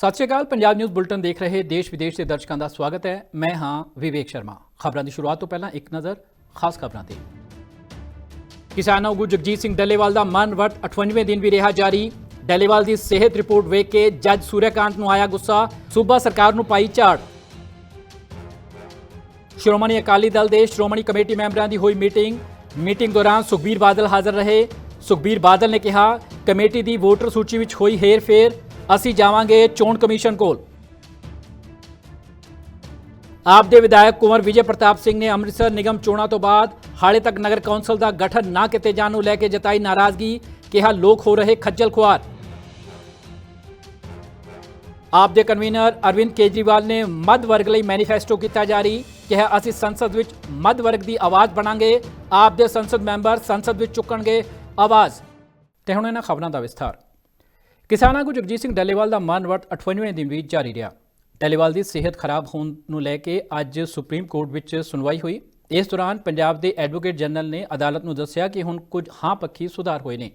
ਸਤਿ ਸ਼੍ਰੀ ਅਕਾਲ, ਪੰਜਾਬ ਨਿਊਜ਼ ਬੁਲਟਨ ਦੇਖ ਰਹੇ ਦੇਸ਼ ਵਿਦੇਸ਼ ਦੇ ਦਰਸ਼ਕਾਂ ਦਾ ਸਵਾਗਤ ਹੈ। ਮੈਂ ਹਾਂ ਵਿਵੇਕ ਸ਼ਰਮਾ। ਖਬਰਾਂ ਦੀ ਸ਼ੁਰੂਆਤ ਤੋਂ ਪਹਿਲਾਂ ਇੱਕ ਨਜ਼ਰ ਖਾਸ ਖਬਰਾਂ ਤੇ। ਕਿਸਾਨ ਆਗੂ ਜਗਜੀਤ ਸਿੰਘ ਡੱਲੇਵਾਲ ਦਾ ਮਨ ਵਰਤ 98ਵੇਂ ਦਿਨ ਵੀ ਰਿਹਾ ਜਾਰੀ। ਡੱਲੇਵਾਲ ਦੀ ਸਿਹਤ ਰਿਪੋਰਟ ਵੇਖ ਕੇ ਜੱਜ ਸੂਰਿਆਕਾਂਤ ਨੂੰ ਆਇਆ ਗੁੱਸਾ। ਸੂਬਾ ਸਰਕਾਰ ਨੂੰ ਪਾਈ ਝਾੜ। ਸ਼੍ਰੋਮਣੀ ਅਕਾਲੀ ਦਲ ਦੇ ਸ਼੍ਰੋਮਣੀ ਕਮੇਟੀ ਮੈਂਬਰਾਂ ਦੀ ਹੋਈ ਮੀਟਿੰਗ। ਮੀਟਿੰਗ ਦੌਰਾਨ ਸੁਖਬੀਰ ਬਾਦਲ ਹਾਜ਼ਰ ਰਹੇ। ਸੁਖਬੀਰ ਬਾਦਲ ਨੇ ਕਿਹਾ, ਕਮੇਟੀ ਦੀ ਵੋਟਰ ਸੂਚੀ ਵਿੱਚ ਹੋਈ ਹੇਰ-ਫੇਰ। ਅਸੀਂ ਜਾਵਾਂਗੇ ਚੋਣ ਕਮਿਸ਼ਨ ਕੋਲ। ਆਪ ਦੇ ਵਿਧਾਇਕ ਕੁੰਵਰ ਵਿਜੇ ਪ੍ਰਤਾਪ ਸਿੰਘ ਨੇ ਅੰਮ੍ਰਿਤਸਰ ਨਿਗਮ ਚੋਣਾਂ ਤੋਂ ਬਾਅਦ ਹਾਲੇ ਤੱਕ ਨਗਰ ਕੌਂਸਲ ਦਾ ਗਠਨ ਨਾ ਕੀਤੇ ਜਾਣ ਨੂੰ ਲੈ ਕੇ ਜਤਾਈ ਨਾਰਾਜ਼ਗੀ, ਕਿਹਾ ਲੋਕ ਹੋ ਰਹੇ ਖੱਜਲ ਖੁਆਰ। ਆਪ ਦੇ ਕਨਵੀਨਰ ਅਰਵਿੰਦ ਕੇਜਰੀਵਾਲ ਨੇ ਮੱਧ ਵਰਗ ਲਈ ਮੈਨੀਫੈਸਟੋ ਕੀਤਾ ਜਾਰੀ, ਕਿਹਾ ਅਸੀਂ ਸੰਸਦ ਵਿੱਚ ਮੱਧ ਵਰਗ ਦੀ ਆਵਾਜ਼ ਬਣਾਂਗੇ ਆਪ ਦੇ ਸੰਸਦ ਮੈਂਬਰ ਸੰਸਦ ਵਿੱਚ ਚੁੱਕਣਗੇ ਆਵਾਜ਼। ਤੇ ਹੁਣ ਇਹਨਾਂ ਖਬਰਾਂ ਦਾ ਵਿਸਥਾਰ। ਕਿਸਾਨਾਂ ਨੂੰ ਜਗਜੀਤ ਸਿੰਘ ਡੱਲੇਵਾਲ ਦਾ ਮਾਨਵਰਤ ਵਰਤ 98ਵੇਂ ਦਿਨ ਵੀ ਜਾਰੀ ਰਿਹਾ। ਡੱਲੇਵਾਲ ਦੀ ਸਿਹਤ ਖਰਾਬ ਹੋਣ ਨੂੰ ਲੈ ਕੇ ਅੱਜ ਸੁਪਰੀਮ ਕੋਰਟ ਵਿੱਚ ਸੁਣਵਾਈ ਹੋਈ। ਇਸ ਦੌਰਾਨ ਪੰਜਾਬ ਦੇ ਐਡਵੋਕੇਟ ਜਨਰਲ ਨੇ ਅਦਾਲਤ ਨੂੰ ਦੱਸਿਆ ਕਿ ਹੁਣ ਕੁਝ ਹਾਂ ਪੱਖੀ ਸੁਧਾਰ ਹੋਏ ਨੇ।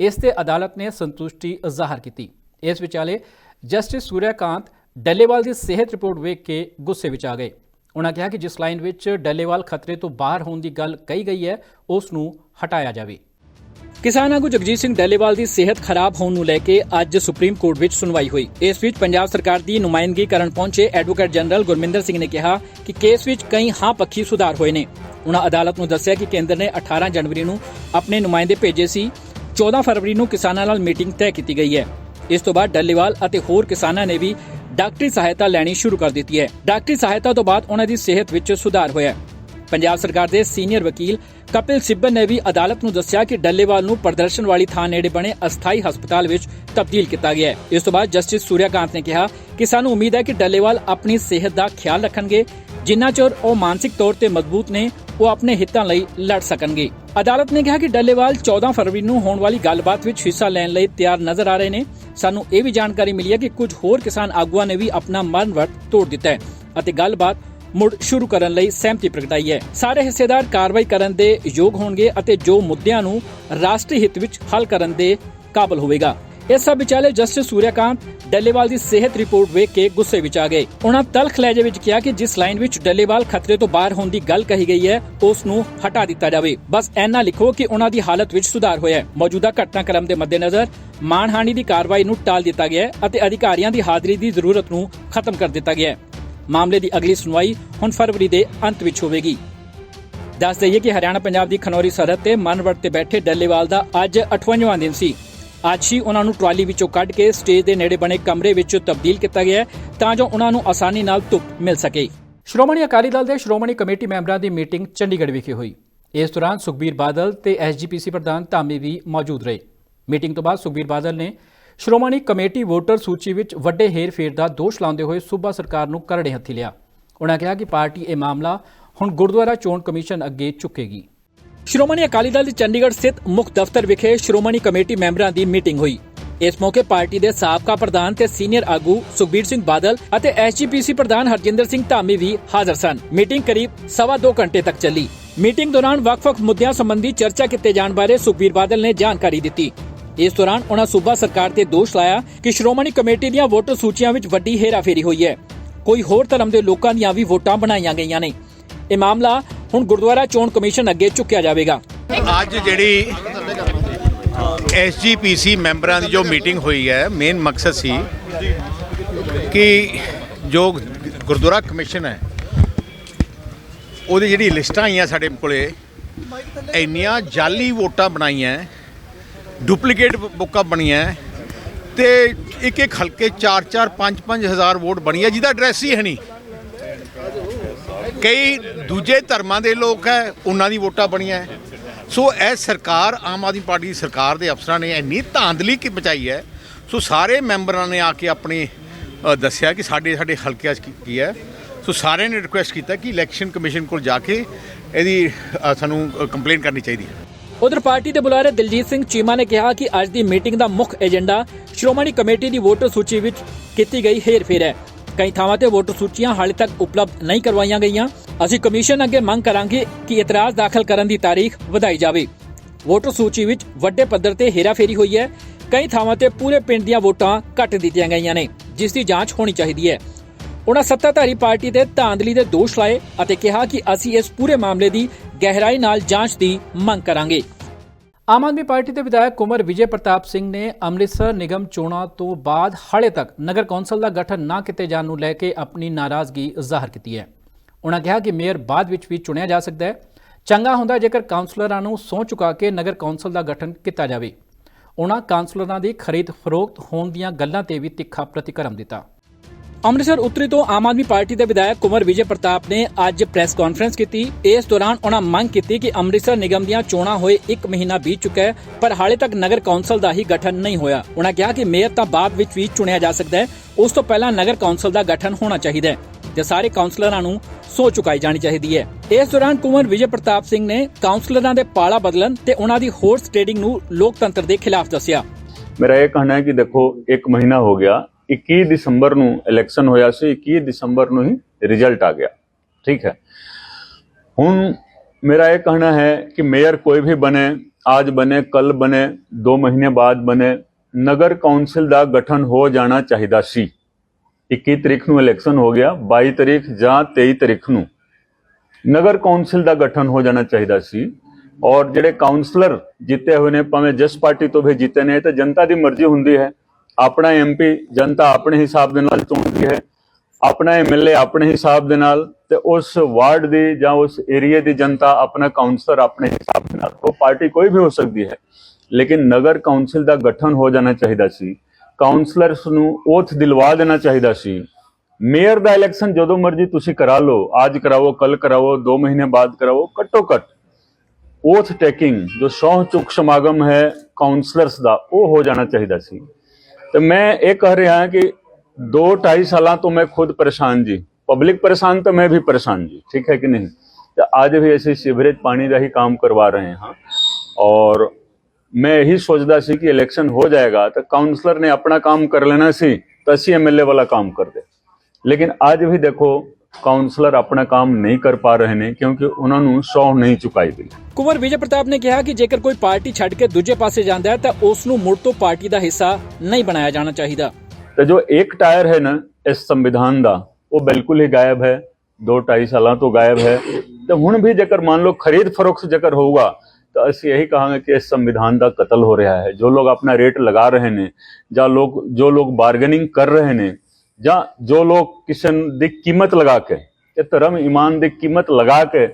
ਇਸ ਤੇ ਅਦਾਲਤ ਨੇ ਸੰਤੁਸ਼ਟੀ ਜ਼ਾਹਰ ਕੀਤੀ। ਇਸ ਵਿਚਾਲੇ ਜਸਟਿਸ ਸੂਰਿਆਕਾਂਤ ਡੱਲੇਵਾਲ ਦੀ ਸਿਹਤ ਰਿਪੋਰਟ ਵੇਖ ਕੇ ਗੁੱਸੇ ਵਿੱਚ ਆ ਗਏ। ਉਹਨਾਂ ਕਿਹਾ ਕਿ ਜਿਸ ਲਾਈਨ ਵਿੱਚ ਡੱਲੇਵਾਲ ਖਤਰੇ ਤੋਂ ਬਾਹਰ ਹੋਣ ਦੀ ਗੱਲ ਕਹੀ ਗਈ ਹੈ, ਉਸ ਨੂੰ ਹਟਾਇਆ ਜਾਵੇ। ਕਿਸਾਨ ਆਗੂ ਜਗਜੀਤ ਸਿੰਘ ਡੱਲੇਵਾਲ ਦੀ ਸਿਹਤ ਖਰਾਬ ਹੋਣ ਨੂੰ ਲੈ ਕੇ ਅੱਜ ਸੁਪਰੀਮ ਕੋਰਟ ਵਿੱਚ ਸੁਣਵਾਈ ਹੋਈ। ਇਸ ਵਿੱਚ ਪੰਜਾਬ ਸਰਕਾਰ ਦੀ ਨੁਮਾਇੰਦਗੀ ਕਰਨ ਪਹੁੰਚੇ ਐਡਵੋਕੇਟ ਜਨਰਲ ਗੁਰਮਿੰਦਰ ਸਿੰਘ ਨੇ ਕਿਹਾ ਕਿ ਕੇਸ ਵਿੱਚ ਕਈ ਹਾਂ ਪੱਖੀ ਸੁਧਾਰ ਹੋਏ ਨੇ। ਉਹਨਾਂ ਅਦਾਲਤ ਨੂੰ ਦੱਸਿਆ ਕਿ ਕੇਂਦਰ ਨੇ 18 ਜਨਵਰੀ ਨੂੰ ਆਪਣੇ ਨੁਮਾਇੰਦੇ ਭੇਜੇ ਸੀ। 14 ਫਰਵਰੀ ਨੂੰ ਕਿਸਾਨਾਂ ਨਾਲ ਮੀਟਿੰਗ ਤੈਅ ਕੀਤੀ ਗਈ ਹੈ। ਇਸ ਤੋਂ ਬਾਅਦ ਡੱਲੇਵਾਲ ਅਤੇ ਹੋਰ ਕਿਸਾਨਾਂ ਨੇ ਵੀ ਡਾਕਟਰੀ ਸਹਾਇਤਾ ਲੈਣੀ ਸ਼ੁਰੂ ਕਰ ਦਿੱਤੀ ਹੈ। ਡਾਕਟਰੀ ਸਹਾਇਤਾ ਤੋਂ ਬਾਅਦ ਉਹਨਾਂ ਦੀ ਸਿਹਤ ਵਿੱਚ ਸੁਧਾਰ ਹੋਇਆ ਪੰਜਾਬ ਸਰਕਾਰ ਦੇ ਸੀਨੀਅਰ ਵਕੀਲ ਕਪਿਲ ਸਿੱਬਲ ਨੇ ਵੀ ਅਦਾਲਤ ਨੂੰ ਦੱਸਿਆ ਕਿ ਡੱਲੇਵਾਲ ਨੂੰ ਪ੍ਰਦਰਸ਼ਨ ਵਾਲੀ ਥਾਂ ਨੇੜੇ ਬਣੇ ਅਸਥਾਈ ਹਸਪਤਾਲ ਵਿੱਚ ਤਬਦੀਲ ਕੀਤਾ ਗਿਆ ਹੈ। ਇਸ ਤੋਂ ਬਾਅਦ ਜਸਟਿਸ ਸੂਰਿਆਕਾਂਤ ਨੇ ਕਿਹਾ ਕਿ ਸਾਨੂੰ ਉਮੀਦ ਹੈ ਕਿ ਡੱਲੇਵਾਲ ਆਪਣੀ ਸਿਹਤ ਦਾ ਖਿਆਲ ਰੱਖਣਗੇ। ਜਿੰਨਾ ਚਿਰ ਉਹ ਮਾਨਸਿਕ ਤੌਰ ਤੇ ਮਜ਼ਬੂਤ ਨੇ, ਉਹ ਆਪਣੇ ਹਿੱਤਾਂ ਲਈ ਲੜ ਸਕਣਗੇ। ਅਦਾਲਤ ਨੇ ਕਿਹਾ ਕਿ ਡੱਲੇਵਾਲ 14 ਫਰਵਰੀ ਨੂੰ ਹੋਣ ਵਾਲੀ ਗੱਲਬਾਤ ਵਿੱਚ ਹਿੱਸਾ ਲੈਣ ਲਈ ਤਿਆਰ ਨਜ਼ਰ ਆ ਰਹੇ ਨੇ। ਸਾਨੂੰ ਇਹ ਵੀ ਜਾਣਕਾਰੀ ਮਿਲੀ ਹੈ ਕਿ ਕੁਝ ਹੋਰ ਕਿਸਾਨ ਆਗੂਆਂ ਨੇ ਵੀ ਆਪਣਾ ਮਨ ਵਰਤ ਤੋੜ ਦਿੱਤਾ ਹੈ ਅਤੇ ਗੱਲਬਾਤ ਮੁੜ ਸ਼ੁਰੂ ਕਰਨ ਲਈ ਸਹਿਮਤੀ ਪ੍ਰਗਟਾਈ ਹੈ। ਸਾਰੇ ਹਿੱਸੇਦਾਰ ਕਾਰਵਾਈ ਕਰਨ ਦੇ ਯੋਗ ਹੋਣਗੇ ਅਤੇ ਜੋ ਮੁੱਦਿਆਂ ਨੂੰ ਰਾਸ਼ਟਰੀ ਹਿੱਤ ਵਿੱਚ ਹੱਲ ਕਰਨ ਦੇ ਕਾਬਲ ਹੋਵੇਗਾ। ਇਸ ਸਭ ਵਿਚਾਲੇ ਜਸਟਿਸ ਸੂਰਿਆਕਾਂਤ ਡੱਲੇਵਾਲ ਦੀ ਸਿਹਤ ਰਿਪੋਰਟ ਵੇਖ ਕੇ ਗੁੱਸੇ ਵਿੱਚ ਆ ਗਏ। ਉਹਨਾਂ ਤਲਖ ਲਹਿਜੇ ਵਿੱਚ ਕਿਹਾ ਕਿ ਜਿਸ ਲਾਈਨ ਵਿੱਚ ਡੱਲੇਵਾਲ ਖਤਰੇ ਤੋਂ ਬਾਹਰ ਹੋਣ ਦੀ ਗੱਲ ਕਹੀ ਗਈ ਹੈ, ਉਸ ਨੂੰ ਹਟਾ ਦਿੱਤਾ ਜਾਵੇ। ਬਸ ਐਨਾ ਲਿਖੋ ਕਿ ਉਹਨਾਂ ਦੀ ਹਾਲਤ ਵਿੱਚ ਸੁਧਾਰ ਹੋਇਆ ਹੈ। ਮੌਜੂਦਾ ਘਟਨਾਕ੍ਰਮ ਦੇ ਮੱਦੇਨਜ਼ਰ ਮਾਨਹਾਨੀ ਦੀ ਕਾਰਵਾਈ ਨੂੰ ਟਾਲ ਦਿੱਤਾ ਗਿਆ ਹੈ ਅਤੇ ਅਧਿਕਾਰੀਆਂ ਦੀ ਹਾਜ਼ਰੀ ਦੀ ਜ਼ਰੂਰਤ ਨੂੰ ਖਤਮ ਕਰ ਦਿੱਤਾ ਗਿਆ ਹੈ। ਮਾਮਲੇ ਦੀ ਅਗਲੀ ਸੁਣਵਾਈ ਹੁਣ ਫਰਵਰੀ ਦੇ ਅੰਤ ਵਿੱਚ ਹੋਵੇਗੀ। ਦੱਸ ਦਈਏ ਕਿ ਹਰਿਆਣਾ ਪੰਜਾਬ ਦੀ ਖਨੌਰੀ ਸਰਹੱਦ ਤੇ ਮਨਵਰਤ ਤੇ ਬੈਠੇ ਡੱਲੇਵਾਲ ਦਾ ਅੱਜ 58ਵਾਂ ਦਿਨ ਸੀ। ਅੱਜ ਹੀ ਉਹਨਾਂ ਨੂੰ ਟਰਾਲੀ ਵਿੱਚੋਂ ਕੱਢ ਕੇ ਸਟੇਜ ਦੇ ਨੇੜੇ ਬਣੇ ਕਮਰੇ ਵਿੱਚ ਤਬਦੀਲ ਕੀਤਾ ਗਿਆ ਤਾਂ ਜੋ ਉਹਨਾਂ ਨੂੰ ਆਸਾਨੀ ਨਾਲ ਧੁੱਪ ਮਿਲ ਸਕੇ। ਸ਼੍ਰੋਮਣੀ ਅਕਾਲੀ ਦਲ ਦੇ ਸ਼੍ਰੋਮਣੀ ਕਮੇਟੀ ਮੈਂਬਰਾਂ ਦੀ ਮੀਟਿੰਗ ਚੰਡੀਗੜ੍ਹ ਵਿਖੇ ਹੋਈ। ਇਸ ਦੌਰਾਨ ਸੁਖਬੀਰ ਬਾਦਲ ਤੇ ਐਸਜੀਪੀਸੀ ਪ੍ਰਧਾਨ ਧਾਮੀ ਵੀ ਮੌਜੂਦ ਰਹੇ। ਮੀਟਿੰਗ ਤੋਂ ਬਾਅਦ ਸੁਖਬੀਰ ਬਾਦਲ ਨੇ ਸ਼੍ਰੋਮਣੀ ਕਮੇਟੀ ਵੋਟਰ ਸੂਚੀ ਵਿੱਚ ਵੱਡੇ ਹੇਰ-ਫੇਰ ਦਾ ਦੋਸ਼ ਲਾਉਂਦੇ ਹੋਏ ਸੂਬਾ ਸਰਕਾਰ ਨੂੰ ਕਰੜੇ ਹੱਥੀ ਲਿਆ। ਉਨ੍ਹਾਂ ਕਿਹਾ ਕਿ ਪਾਰਟੀ ਇਹ ਮਾਮਲਾ ਹੁਣ ਗੁਰਦੁਆਰਾ ਚੋਣ ਕਮਿਸ਼ਨ ਅੱਗੇ ਚੁੱਕੇਗੀ। ਸ਼੍ਰੋਮਣੀ ਅਕਾਲੀ ਦਲ ਦੇ ਚੰਡੀਗੜ੍ਹ ਸਥਿਤ ਮੁੱਖ ਦਫ਼ਤਰ ਵਿਖੇ ਸ਼੍ਰੋਮਣੀ ਕਮੇਟੀ ਮੈਂਬਰਾਂ ਦੀ ਮੀਟਿੰਗ ਹੋਈ। ਇਸ ਮੌਕੇ ਪਾਰਟੀ ਦੇ ਸਾਬਕਾ ਪ੍ਰਧਾਨ ਤੇ ਸੀਨੀਅਰ ਆਗੂ ਸੁਖਬੀਰ ਸਿੰਘ ਬਾਦਲ ਅਤੇ ਐਸਜੀਪੀਸੀ ਪ੍ਰਧਾਨ ਹਰਜਿੰਦਰ ਸਿੰਘ ਧਾਮੀ ਵੀ ਹਾਜ਼ਰ ਸਨ। ਮੀਟਿੰਗ ਕਰੀਬ ਸਵਾ ਦੋ ਘੰਟੇ ਤੱਕ ਚੱਲੀ। ਮੀਟਿੰਗ ਦੌਰਾਨ ਵੱਖ-ਵੱਖ ਮੁੱਦਿਆਂ ਸੰਬੰਧੀ ਚਰਚਾ ਕੀਤੇ ਜਾਣ ਬਾਰੇ ਸੁਖਬੀਰ ਬਾਦਲ ਨੇ ਜਾਣਕਾਰੀ ਦਿੱਤੀ। ਇਸ ਦੌਰਾਨ ਉਹਨਾਂ ਸੂਬਾ ਸਰਕਾਰ ਤੇ ਦੋਸ਼ ਲਾਇਆ ਕਿ ਸ਼੍ਰੋਮਣੀ ਕਮੇਟੀ ਦੀਆਂ ਵੋਟਰ ਸੂਚੀਆਂ ਵਿੱਚ ਵੱਡੀ ਹੇਰਾਫੇਰੀ ਹੋਈ ਹੈ। ਕੋਈ ਹੋਰ ਧਰਮ ਦੇ ਲੋਕਾਂ ਦੀਆਂ ਵੀ ਵੋਟਾਂ ਬਣਾਈਆਂ ਗਈਆਂ ਨੇ। ਇਹ ਮਾਮਲਾ ਹੁਣ ਗੁਰਦੁਆਰਾ ਚੋਣ ਕਮਿਸ਼ਨ ਅੱਗੇ ਚੁੱਕਿਆ ਜਾਵੇਗਾ। ਅੱਜ ਜਿਹੜੀ ਐਸਜੀਪੀਸੀ ਮੈਂਬਰਾਂ ਦੀ ਜੋ ਮੀਟਿੰਗ ਹੋਈ ਹੈ ਮੇਨ ਮਕਸਦ ਸੀ ਕਿ ਜੋ ਗੁਰਦੁਆਰਾ ਕਮਿਸ਼ਨ ਹੈ, ਉਹਦੀ ਜਿਹੜੀ ਲਿਸਟਾਂ ਆਈਆਂ ਸਾਡੇ ਕੋਲੇ, ਇੰਨੀਆਂ ਜਾਲੀ ਵੋਟਾਂ ਬਣਾਈਆਂ ਡੁਪਲੀਕੇਟ ਬੁੱਕਾਂ ਬਣੀਆਂ ਤੇ ਇੱਕ ਇੱਕ ਹਲਕੇ 4 4 5 5 ਹਜ਼ਾਰ ਵੋਟ ਬਣੀ ਹੈ, ਜਿਹਦਾ ਐਡਰੈਸ ਹੀ ਹੈ ਨਹੀਂ। ਕਈ ਦੂਜੇ ਧਰਮਾਂ ਦੇ ਲੋਕ ਹੈ, ਉਹਨਾਂ ਦੀ ਵੋਟਾਂ ਬਣੀਆਂ ਹੈ। ਸੋ ਇਹ ਸਰਕਾਰ, ਆਮ ਆਦਮੀ ਪਾਰਟੀ ਦੀ ਸਰਕਾਰ ਦੇ ਅਫਸਰਾਂ ਨੇ ਇੰਨੀ ਧਾਂਦਲੀ ਕੀ ਮਚਾਈ ਹੈ। ਸੋ ਸਾਰੇ ਮੈਂਬਰਾਂ ਨੇ ਆ ਕੇ ਆਪਣੇ ਦੱਸਿਆ ਕਿ ਸਾਡੇ ਸਾਡੇ ਹਲਕਿਆਂ 'ਚ ਕੀ- ਕੀ ਹੈ। ਸੋ ਸਾਰਿਆਂ ਨੇ ਰਿਕੁਐਸਟ ਕੀਤਾ ਕਿ ਇਲੈਕਸ਼ਨ ਕਮਿਸ਼ਨ ਕੋਲ ਜਾ ਕੇ ਇਹਦੀ ਸਾਨੂੰ ਕੰਪਲੇਂਟ ਕਰਨੀ ਚਾਹੀਦੀ ਹੈ। ਉਧਰ ਪਾਰਟੀ ਦੇ ਬੁਲਾਰੇ ਦਿਲਜੀਤ ਸਿੰਘ ਚੀਮਾ ਨੇ ਕਿਹਾ ਕਿ ਅੱਜ ਦੀ ਮੀਟਿੰਗ ਦਾ ਮੁੱਖ ਏਜੰਡਾ ਸ਼੍ਰੋਮਣੀ ਕਮੇਟੀ ਦੀ ਵੋਟਰ ਸੂਚੀ ਵਿੱਚ ਕੀਤੀ ਗਈ ਹੇਰ-ਫੇਰ ਹੈ। ਕਈ ਥਾਵਾਂ ਤੇ ਵੋਟਰ ਸੂਚੀਆਂ ਹਾਲੇ ਤੱਕ ਉਪਲਬਧ ਨਹੀਂ ਕਰਵਾਈਆਂ ਗਈਆਂ। ਅਸੀਂ ਕਮਿਸ਼ਨ ਅੱਗੇ ਮੰਗ ਕਰਾਂਗੇ ਕਿ ਇਤਰਾਜ਼ ਦਾਖਲ ਕਰਨ ਦੀ ਤਾਰੀਖ ਵਧਾਈ ਜਾਵੇ। ਵੋਟਰ ਸੂਚੀ ਵਿੱਚ ਵੱਡੇ ਪੱਧਰ ਤੇ ਹੇਰਾਫੇਰੀ ਹੋਈ ਹੈ। ਕਈ ਥਾਵਾਂ ਤੇ ਪੂਰੇ ਪਿੰਡ ਦੀਆਂ ਵੋਟਾਂ ਘੱਟ ਦਿੱਤੀਆਂ ਗਈਆਂ ਨੇ, ਜਿਸ ਦੀ ਜਾਂਚ ਹੋਣੀ ਚਾਹੀਦੀ ਹੈ। ਉਹਨਾਂ ਸੱਤਾਧਾਰੀ ਪਾਰਟੀ ਦੇ ਧਾਂਦਲੀ ਦੇ ਦੋਸ਼ ਲਾਏ ਅਤੇ ਕਿਹਾ ਕਿ ਅਸੀਂ ਇਸ ਪੂਰੇ ਮਾਮਲੇ ਦੀ ਗਹਿਰਾਈ ਨਾਲ ਜਾਂਚ ਦੀ ਮੰਗ ਕਰਾਂਗੇ। ਆਮ ਆਦਮੀ ਪਾਰਟੀ ਦੇ ਵਿਧਾਇਕ ਕੁਮਰ ਵਿਜੇ ਪ੍ਰਤਾਪ ਸਿੰਘ ਨੇ ਅੰਮ੍ਰਿਤਸਰ ਨਿਗਮ ਚੋਣਾਂ ਤੋਂ ਬਾਅਦ ਹਾਲੇ ਤੱਕ ਨਗਰ ਕੌਂਸਲ ਦਾ ਗਠਨ ਨਾ ਕੀਤੇ ਜਾਣ ਨੂੰ ਲੈ ਕੇ ਆਪਣੀ ਨਾਰਾਜ਼ਗੀ ਜ਼ਾਹਰ ਕੀਤੀ ਹੈ। ਉਹਨਾਂ ਕਿਹਾ ਕਿ ਮੇਅਰ ਬਾਅਦ ਵਿੱਚ ਵੀ ਚੁਣਿਆ ਜਾ ਸਕਦਾ ਹੈ। ਚੰਗਾ ਹੁੰਦਾ ਜੇਕਰ ਕਾਉਂਸਲਰਾਂ ਨੂੰ ਸਹੁੰ ਚੁਕਾ ਕੇ ਨਗਰ ਕੌਂਸਲ ਦਾ ਗਠਨ ਕੀਤਾ ਜਾਵੇ। ਉਹਨਾਂ ਕਾਉਂਸਲਰਾਂ ਦੀ ਖਰੀਦ ਫਰੋਖਤ ਹੋਣ ਦੀਆਂ ਗੱਲਾਂ ਤੇ ਵੀ ਤਿੱਖਾ ਪ੍ਰਤੀਕਰਮ ਦਿੱਤਾ। ਅੰਮ੍ਰਿਤਸਰ ਉੱਤਰੀ ਤੋਂ ਆਮ ਆਦਮੀ ਪਾਰਟੀ ਦੇ ਵਿਧਾਇਕ ਕੁਮਰ ਵਿਜੇ ਪ੍ਰਤਾਪ ਨੇ ਅੱਜ ਪ੍ਰੈਸ ਕਾਨਫਰੰਸ ਕੀਤੀ। ਇਸ ਦੌਰਾਨ ਉਹਨਾਂ ਮੰਗ ਕੀਤੀ ਕਿ ਅੰਮ੍ਰਿਤਸਰ ਨਿਗਮ ਦੀਆਂ ਚੋਣਾਂ ਹੋਏ 1 ਮਹੀਨਾ ਬੀਤ ਚੁੱਕਾ ਹੈ, ਪਰ ਹਾਲੇ ਤੱਕ ਨਗਰ ਕੌਂਸਲ ਦਾ ਹੀ ਗਠਨ ਨਹੀਂ ਹੋਇਆ। ਉਹਨਾਂ ਕਿਹਾ ਕਿ ਮੇਅਰ ਤਾਂ ਬਾਅਦ ਵਿੱਚ ਵੀ ਚੁਣਿਆ ਜਾ ਸਕਦਾ ਹੈ, ਉਸ ਤੋਂ ਪਹਿਲਾਂ ਨਗਰ ਕੌਂਸਲ ਦਾ ਗਠਨ ਹੋਣਾ ਚਾਹੀਦਾ ਹੈ ਤੇ ਸਾਰੇ ਕਾਉਂਸਲਰਾਂ ਨੂੰ ਸੋ ਚੁਕਾਈ ਜਾਣੀ ਚਾਹੀਦੀ ਹੈ। ਇਸ ਦੌਰਾਨ ਕੁਮਰ ਵਿਜੇ ਪ੍ਰਤਾਪ ਸਿੰਘ ਨੇ ਕਾਉਂਸਲਰਾਂ ਦੇ ਪਾਲਾ ਬਦਲਣ ਤੇ ਉਹਨਾਂ ਦੀ ਹੋਰਸ ਟ੍ਰੇਡਿੰਗ ਨੂੰ ਲੋਕਤੰਤਰ ਦੇ ਖਿਲਾਫ ਦੱਸਿਆ। ਮੇਰਾ ਇਹ ਕਹਿਣਾ ਹੈ ਕਿ ਦੇਖੋ 1 ਮਹੀਨਾ ਹੋ ਗਿਆ 21 ਦਸੰਬਰ ਨੂੰ ਇਲੈਕਸ਼ਨ ਹੋਇਆ ਸੀ 21 ਦਸੰਬਰ ਨੂੰ ਹੀ ਰਿਜ਼ਲਟ ਆ ਗਿਆ ਠੀਕ ਹੈ ਹੁਣ ਮੇਰਾ ਇਹ ਕਹਿਣਾ ਹੈ ਕਿ ਮੇयर ਕੋਈ ਵੀ ਬਣੇ ਅੱਜ ਬਣੇ ਕੱਲ ਬਣੇ 2 ਮਹੀਨੇ ਬਾਅਦ ਬਣੇ ਨਗਰ ਕੌਂਸਲ ਦਾ ਗਠਨ ਹੋ ਜਾਣਾ ਚਾਹੀਦਾ ਸੀ 21 ਤਰੀਕ ਨੂੰ ਇਲੈਕਸ਼ਨ ਹੋ ਗਿਆ 22 ਤਰੀਕ ਜਾਂ 23 ਤਰੀਕ ਨੂੰ ਨਗਰ ਕੌਂਸਲ ਦਾ ਗਠਨ ਹੋ ਜਾਣਾ ਚਾਹੀਦਾ ਸੀ ਔਰ ਜਿਹੜੇ ਕਾਉਂਸਲਰ ਜਿੱਤੇ ਹੋਏ ਨੇ ਭਾਵੇਂ ਜਿਸ ਪਾਰਟੀ ਤੋਂ ਵੀ ਜਿੱਤੇ ਨੇ ਇਹ ਤਾਂ ਜਨਤਾ ਦੀ ਮਰਜ਼ੀ ਹੁੰਦੀ ਹੈ ਆਪਣਾ ਐਮਪੀ ਜਨਤਾ ਆਪਣੇ ਹਿਸਾਬ ਦੇ ਨਾਲ ਚੁਣਦੀ ਹੈ। ਆਪਣਾ ਐਮਐਲਏ ਆਪਣੇ ਹਿਸਾਬ ਦੇ ਨਾਲ ਤੇ ਉਸ ਵਾਰਡ ਦੀ ਜਾਂ ਉਸ ਏਰੀਆ ਦੀ ਜਨਤਾ ਆਪਣਾ ਕਾਉਂਸਲਰ ਆਪਣੇ ਹਿਸਾਬ ਦੇ ਨਾਲ। ਉਹ ਪਾਰਟੀ ਕੋਈ ਵੀ ਹੋ ਸਕਦੀ ਹੈ, ਲੇਕਿਨ ਨਗਰ ਕਾਉਂਸਲ ਦਾ ਗਠਨ ਹੋ ਜਾਣਾ ਚਾਹੀਦਾ ਸੀ। ਕਾਉਂਸਲਰਸ ਨੂੰ ਓਥ ਦਿਲਵਾ ਦੇਣਾ ਚਾਹੀਦਾ ਸੀ। ਮੇਅਰ ਦਾ ਇਲੈਕਸ਼ਨ ਜਦੋਂ ਮਰਜ਼ੀ ਤੁਸੀਂ ਕਰਾ ਲਓ, ਅੱਜ ਕਰਾਓ, ਕੱਲ ਕਰਾਓ 2 ਮਹੀਨੇ ਬਾਅਦ ਕਰਾਓ, ਘੱਟੋ ਘੱਟ ਓਥ ਟੇਕਿੰਗ ਜੋ ਸੌਹ ਚੁੱਕ ਸਮਾਗਮ ਹੈ ਕਾਉਂਸਲਰਸ ਦਾ, ਉਹ ਹੋ ਜਾਣਾ ਚਾਹੀਦਾ ਸੀ। ਤੇ ਮੈਂ ਇਹ ਕਹਿ ਰਿਹਾ ਕਿ 2 2.5 ਸਾਲਾਂ ਤੋਂ ਮੈਂ ਖੁਦ ਪਰੇਸ਼ਾਨ ਜੀ। ਪਬਲਿਕ ਪਰੇਸ਼ਾਨ ਤਾਂ ਮੈਂ ਵੀ ਪਰੇਸ਼ਾਨ ਜੀ, ਠੀਕ ਹੈ ਕਿ ਨਹੀਂ? ਤੇ ਅੱਜ ਵੀ ਅਸੀਂ ਸੀਵਰੇਜ ਪਾਣੀ ਦਾ ਹੀ ਕੰਮ ਕਰਵਾ ਰਹੇ ਹਾਂ। ਔਰ ਮੈਂ ਇਹੀ ਸੋਚਦਾ ਸੀ ਕਿ ਇਲੈਕਸ਼ਨ ਹੋ ਜਾਏਗਾ ਤਾਂ ਕਾਉਂਸਲਰ ਨੇ ਆਪਣਾ ਕੰਮ ਕਰ ਲੈਣਾ ਸੀ ਤਾਂ ਅਸੀਂ ਐਮਐਲਏ ਵਾਲਾ ਕੰਮ ਕਰਦੇ। ਲੇਕਿਨ ਅੱਜ ਵੀ ਦੇਖੋ ਕਾਉਂਸਲਰ ਆਪਣਾ ਕੰਮ ਨਹੀਂ ਕਰ ਪਾ ਰਹੇ ਨੇ ਕਿਉਂਕਿ ਉਹਨਾਂ ਨੂੰ ਸੌਹ ਨਹੀਂ ਚੁਕਾਈ ਗਈ। ਕੁਮਰ ਵਿਜੇ ਪ੍ਰਤਾਪ ਨੇ ਕਿਹਾ ਕਿ ਜੇਕਰ ਕੋਈ ਪਾਰਟੀ ਛੱਡ ਕੇ ਦੂਜੇ ਪਾਸੇ ਜਾਂਦਾ ਹੈ ਤਾਂ ਉਸ ਨੂੰ ਮੁੜ ਤੋਂ ਪਾਰਟੀ ਦਾ ਹਿੱਸਾ ਨਹੀਂ ਬਣਾਇਆ ਜਾਣਾ ਚਾਹੀਦਾ। ਤੇ ਜੋ ਇੱਕ ਟਾਇਰ ਹੈ ਨਾ ਇਸ ਸੰਵਿਧਾਨ ਦਾ ਉਹ ਬਿਲਕੁਲ ਹੀ ਗਾਇਬ ਹੈ। 2.5 ਸਾਲਾਂ ਤੋਂ ਗਾਇਬ ਹੈ। ਤੇ ਹੁਣ ਵੀ ਜੇਕਰ ਮੰਨ ਲਓ ਖਰੀਦ ਫਰੋਖਤ ਜੇਕਰ ਹੋਊਗਾ ਤਾਂ ਅਸੀਂ ਇਹੀ ਕਹਾਂਗੇ ਕਿ ਇਸ ਸੰਵਿਧਾਨ ਦਾ ਕਤਲ ਹੋ ਰਿਹਾ ਹੈ। ਜੋ ਲੋਕ ਆਪਣਾ ਰੇਟ ਲਗਾ ਰਹੇ ਨੇ ਜਾਂ ਲੋਕ ਜੋ ਲੋਕ ਬਾਰਗੇਨਿੰਗ ਕਰ ਰਹੇ ਨੇ ਜਾਂ ਜੋ ਲੋਕ ਕਿਸੇ ਦੀ ਕੀਮਤ ਲਗਾ ਕੇ ਤੇ ਧਰਮ ਇਮਾਨ ਦੀ ਕੀਮਤ ਲਗਾ ਕੇ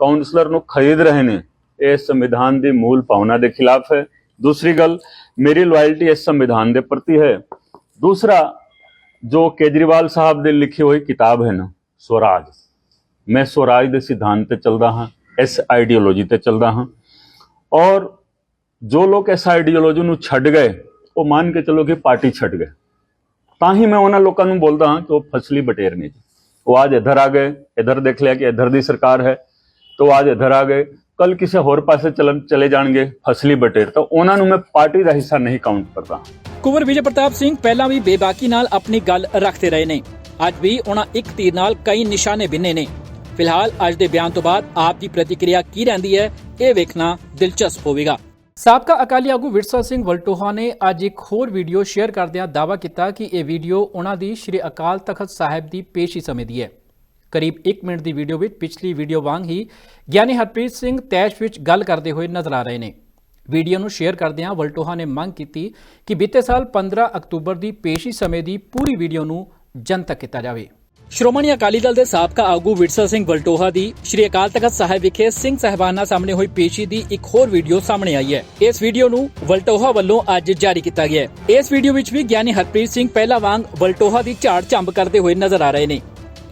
ਕਾਉਂਸਲਰ ਨੂੰ ਖਰੀਦ ਰਹੇ ਨੇ, ਇਹ ਸੰਵਿਧਾਨ ਦੀ ਮੂਲ ਭਾਵਨਾ ਦੇ ਖਿਲਾਫ ਹੈ। ਦੂਸਰੀ ਗੱਲ, ਮੇਰੀ ਲਾਇਲਟੀ ਇਸ ਸੰਵਿਧਾਨ ਦੇ ਪ੍ਰਤੀ ਹੈ। ਦੂਸਰਾ, ਜੋ ਕੇਜਰੀਵਾਲ ਸਾਹਿਬ ਦੇ ਲਿਖੀ ਹੋਈ ਕਿਤਾਬ ਹੈ ਨਾ, ਸਵਰਾਜ, ਮੈਂ ਸਵਰਾਜ ਦੇ ਸਿਧਾਂਤ ਤੇ ਚੱਲਦਾ ਹਾਂ, ਇਸ ਆਈਡੀਓਲੋਜੀ ਤੇ ਚੱਲਦਾ ਹਾਂ। ਔਰ ਜੋ ਲੋਕ ਇਸ ਆਈਡੀਓਲੋਜੀ ਨੂੰ ਛੱਡ ਗਏ, ਉਹ ਮੰਨ ਕੇ ਚੱਲੋ ਕਿ ਪਾਰਟੀ ਛੱਡ ਗਏ। ਤਾਂ ਹੀ ਮੈਂ ਉਹਨਾਂ ਲੋਕਾਂ ਨੂੰ ਬੋਲਦਾ ਹਾਂ ਕਿ ਉਹ ਫਸਲੀ ਬਟੇਰ ਨੇ ਉਹ ਅੱਜ ਇੱਧਰ ਆ ਗਏ, ਇੱਧਰ ਦੇਖ ਲਿਆ ਕਿ ਇੱਧਰ ਦੀ ਸਰਕਾਰ ਹੈ, ਤੋ ਅੱਜ ਇੱਧਰ ਆ ਗਏ। ਕੱਲ ਕਿਸੇ ਹੋਰ ਪਾਸੇ ਚਲਨ ਚਲੇ ਜਾਣਗੇ ਫਸਲੀ ਬਟੇਰ, ਤਾਂ ਉਹਨਾਂ ਨੂੰ ਮੈਂ ਪਾਰਟੀ ਦਾ ਹਿੱਸਾ ਨਹੀਂ ਕਾਊਂਟ ਕਰਦਾ। ਕੁਮਰ ਵਿਜੇ ਪ੍ਰਤਾਪ ਸਿੰਘ ਪਹਿਲਾਂ ਵੀ ਬੇਬਾਕੀ ਨਾਲ ਆਪਣੀ ਗੱਲ ਰੱਖਦੇ ਰਹੇ ਨੇ। ਅੱਜ ਵੀ ਉਹਨਾਂ ਇੱਕ ਤੀਰ ਨਾਲ ਕਈ ਨਿਸ਼ਾਨੇ ਬਿੰਨੇ ਨੇ। ਫਿਲਹਾਲ ਅੱਜ ਦੇ ਬਿਆਨ ਤੋਂ ਬਾਅਦ ਆਪ ਦੀ ਪ੍ਰਤੀਕਿਰਿਆ ਕੀ ਰਹਿੰਦੀ ਹੈ, ਇਹ ਵੇਖਣਾ ਦਿਲਚਸਪ ਹੋਵੇਗਾ। ਸਾਬਕਾ ਅਕਾਲੀ ਆਗੂ ਵਿਰਸਾ ਸਿੰਘ ਵਲਟੋਹਾ ਨੇ ਅੱਜ ਇੱਕ ਹੋਰ ਵੀਡੀਓ ਸ਼ੇਅਰ ਕਰਦਿਆਂ ਦਾਅਵਾ ਕੀਤਾ ਕਿ ਇਹ ਵੀਡੀਓ ਉਹਨਾਂ ਦੀ ਸ਼੍ਰੀ ਅਕਾਲ ਤਖਤ ਸਾਹਿਬ ਦੀ ਪੇਸ਼ੀ ਸਮੇਂ ਦੀ ਹੈ। ਕਰੀਬ 1 ਮਿੰਟ ਦੀ ਵੀਡੀਓ ਵਿੱਚ ਪਿਛਲੀ ਵੀਡੀਓ ਵਾਂਗ ਹੀ ਗਿਆਨੀ ਹਰਪ੍ਰੀਤ ਸਿੰਘ ਤੈਸ਼ ਵਿੱਚ ਗੱਲ ਕਰਦੇ ਹੋਏ ਨਜ਼ਰ ਆ ਰਹੇ ਨੇ। ਵੀਡੀਓ ਨੂੰ ਸ਼ੇਅਰ ਕਰਦਿਆਂ ਵਲਟੋਹਾ ਨੇ ਮੰਗ ਕੀਤੀ ਕਿ ਬੀਤੇ ਸਾਲ 15 ਅਕਤੂਬਰ ਦੀ ਪੇਸ਼ੀ ਸਮੇਂ ਦੀ ਪੂਰੀ ਵੀਡੀਓ ਨੂੰ ਜਨਤਕ ਕੀਤਾ ਜਾਵੇ। ਸ਼੍ਰੋਮਣੀ ਅਕਾਲੀ ਦਲ ਦੇ ਸਾਬਕਾ ਆਗੂ ਵਿਰਸਾ ਸਿੰਘ ਵਲਟੋਹਾ ਦੀ ਸ਼੍ਰੀ ਅਕਾਲ ਤਖਤ ਸਾਹਿਬ ਵਿਖੇ ਸਿੰਘ ਸਹਿਬਾਨਾ ਸਾਹਮਣੇ ਹੋਈ ਪੇਸ਼ੀ ਦੀ ਇੱਕ ਹੋਰ ਵੀਡੀਓ ਸਾਹਮਣੇ ਆਈ ਹੈ। ਇਸ ਵੀਡੀਓ ਨੂੰ ਵਲਟੋਹਾ ਵੱਲੋਂ ਅੱਜ ਜਾਰੀ ਕੀਤਾ ਗਿਆ ਹੈ। ਇਸ ਵੀਡੀਓ ਵਿੱਚ ਵੀ ਗਿਆਨੀ ਹਰਪ੍ਰੀਤ ਸਿੰਘ ਪਹਿਲਾਂ ਵਾਂਗ ਵਲਟੋਹਾ ਦੀ ਝਾੜ ਝੰਬ ਕਰਦੇ ਹੋਏ ਨਜ਼ਰ ਆ ਰਹੇ ਨੇ।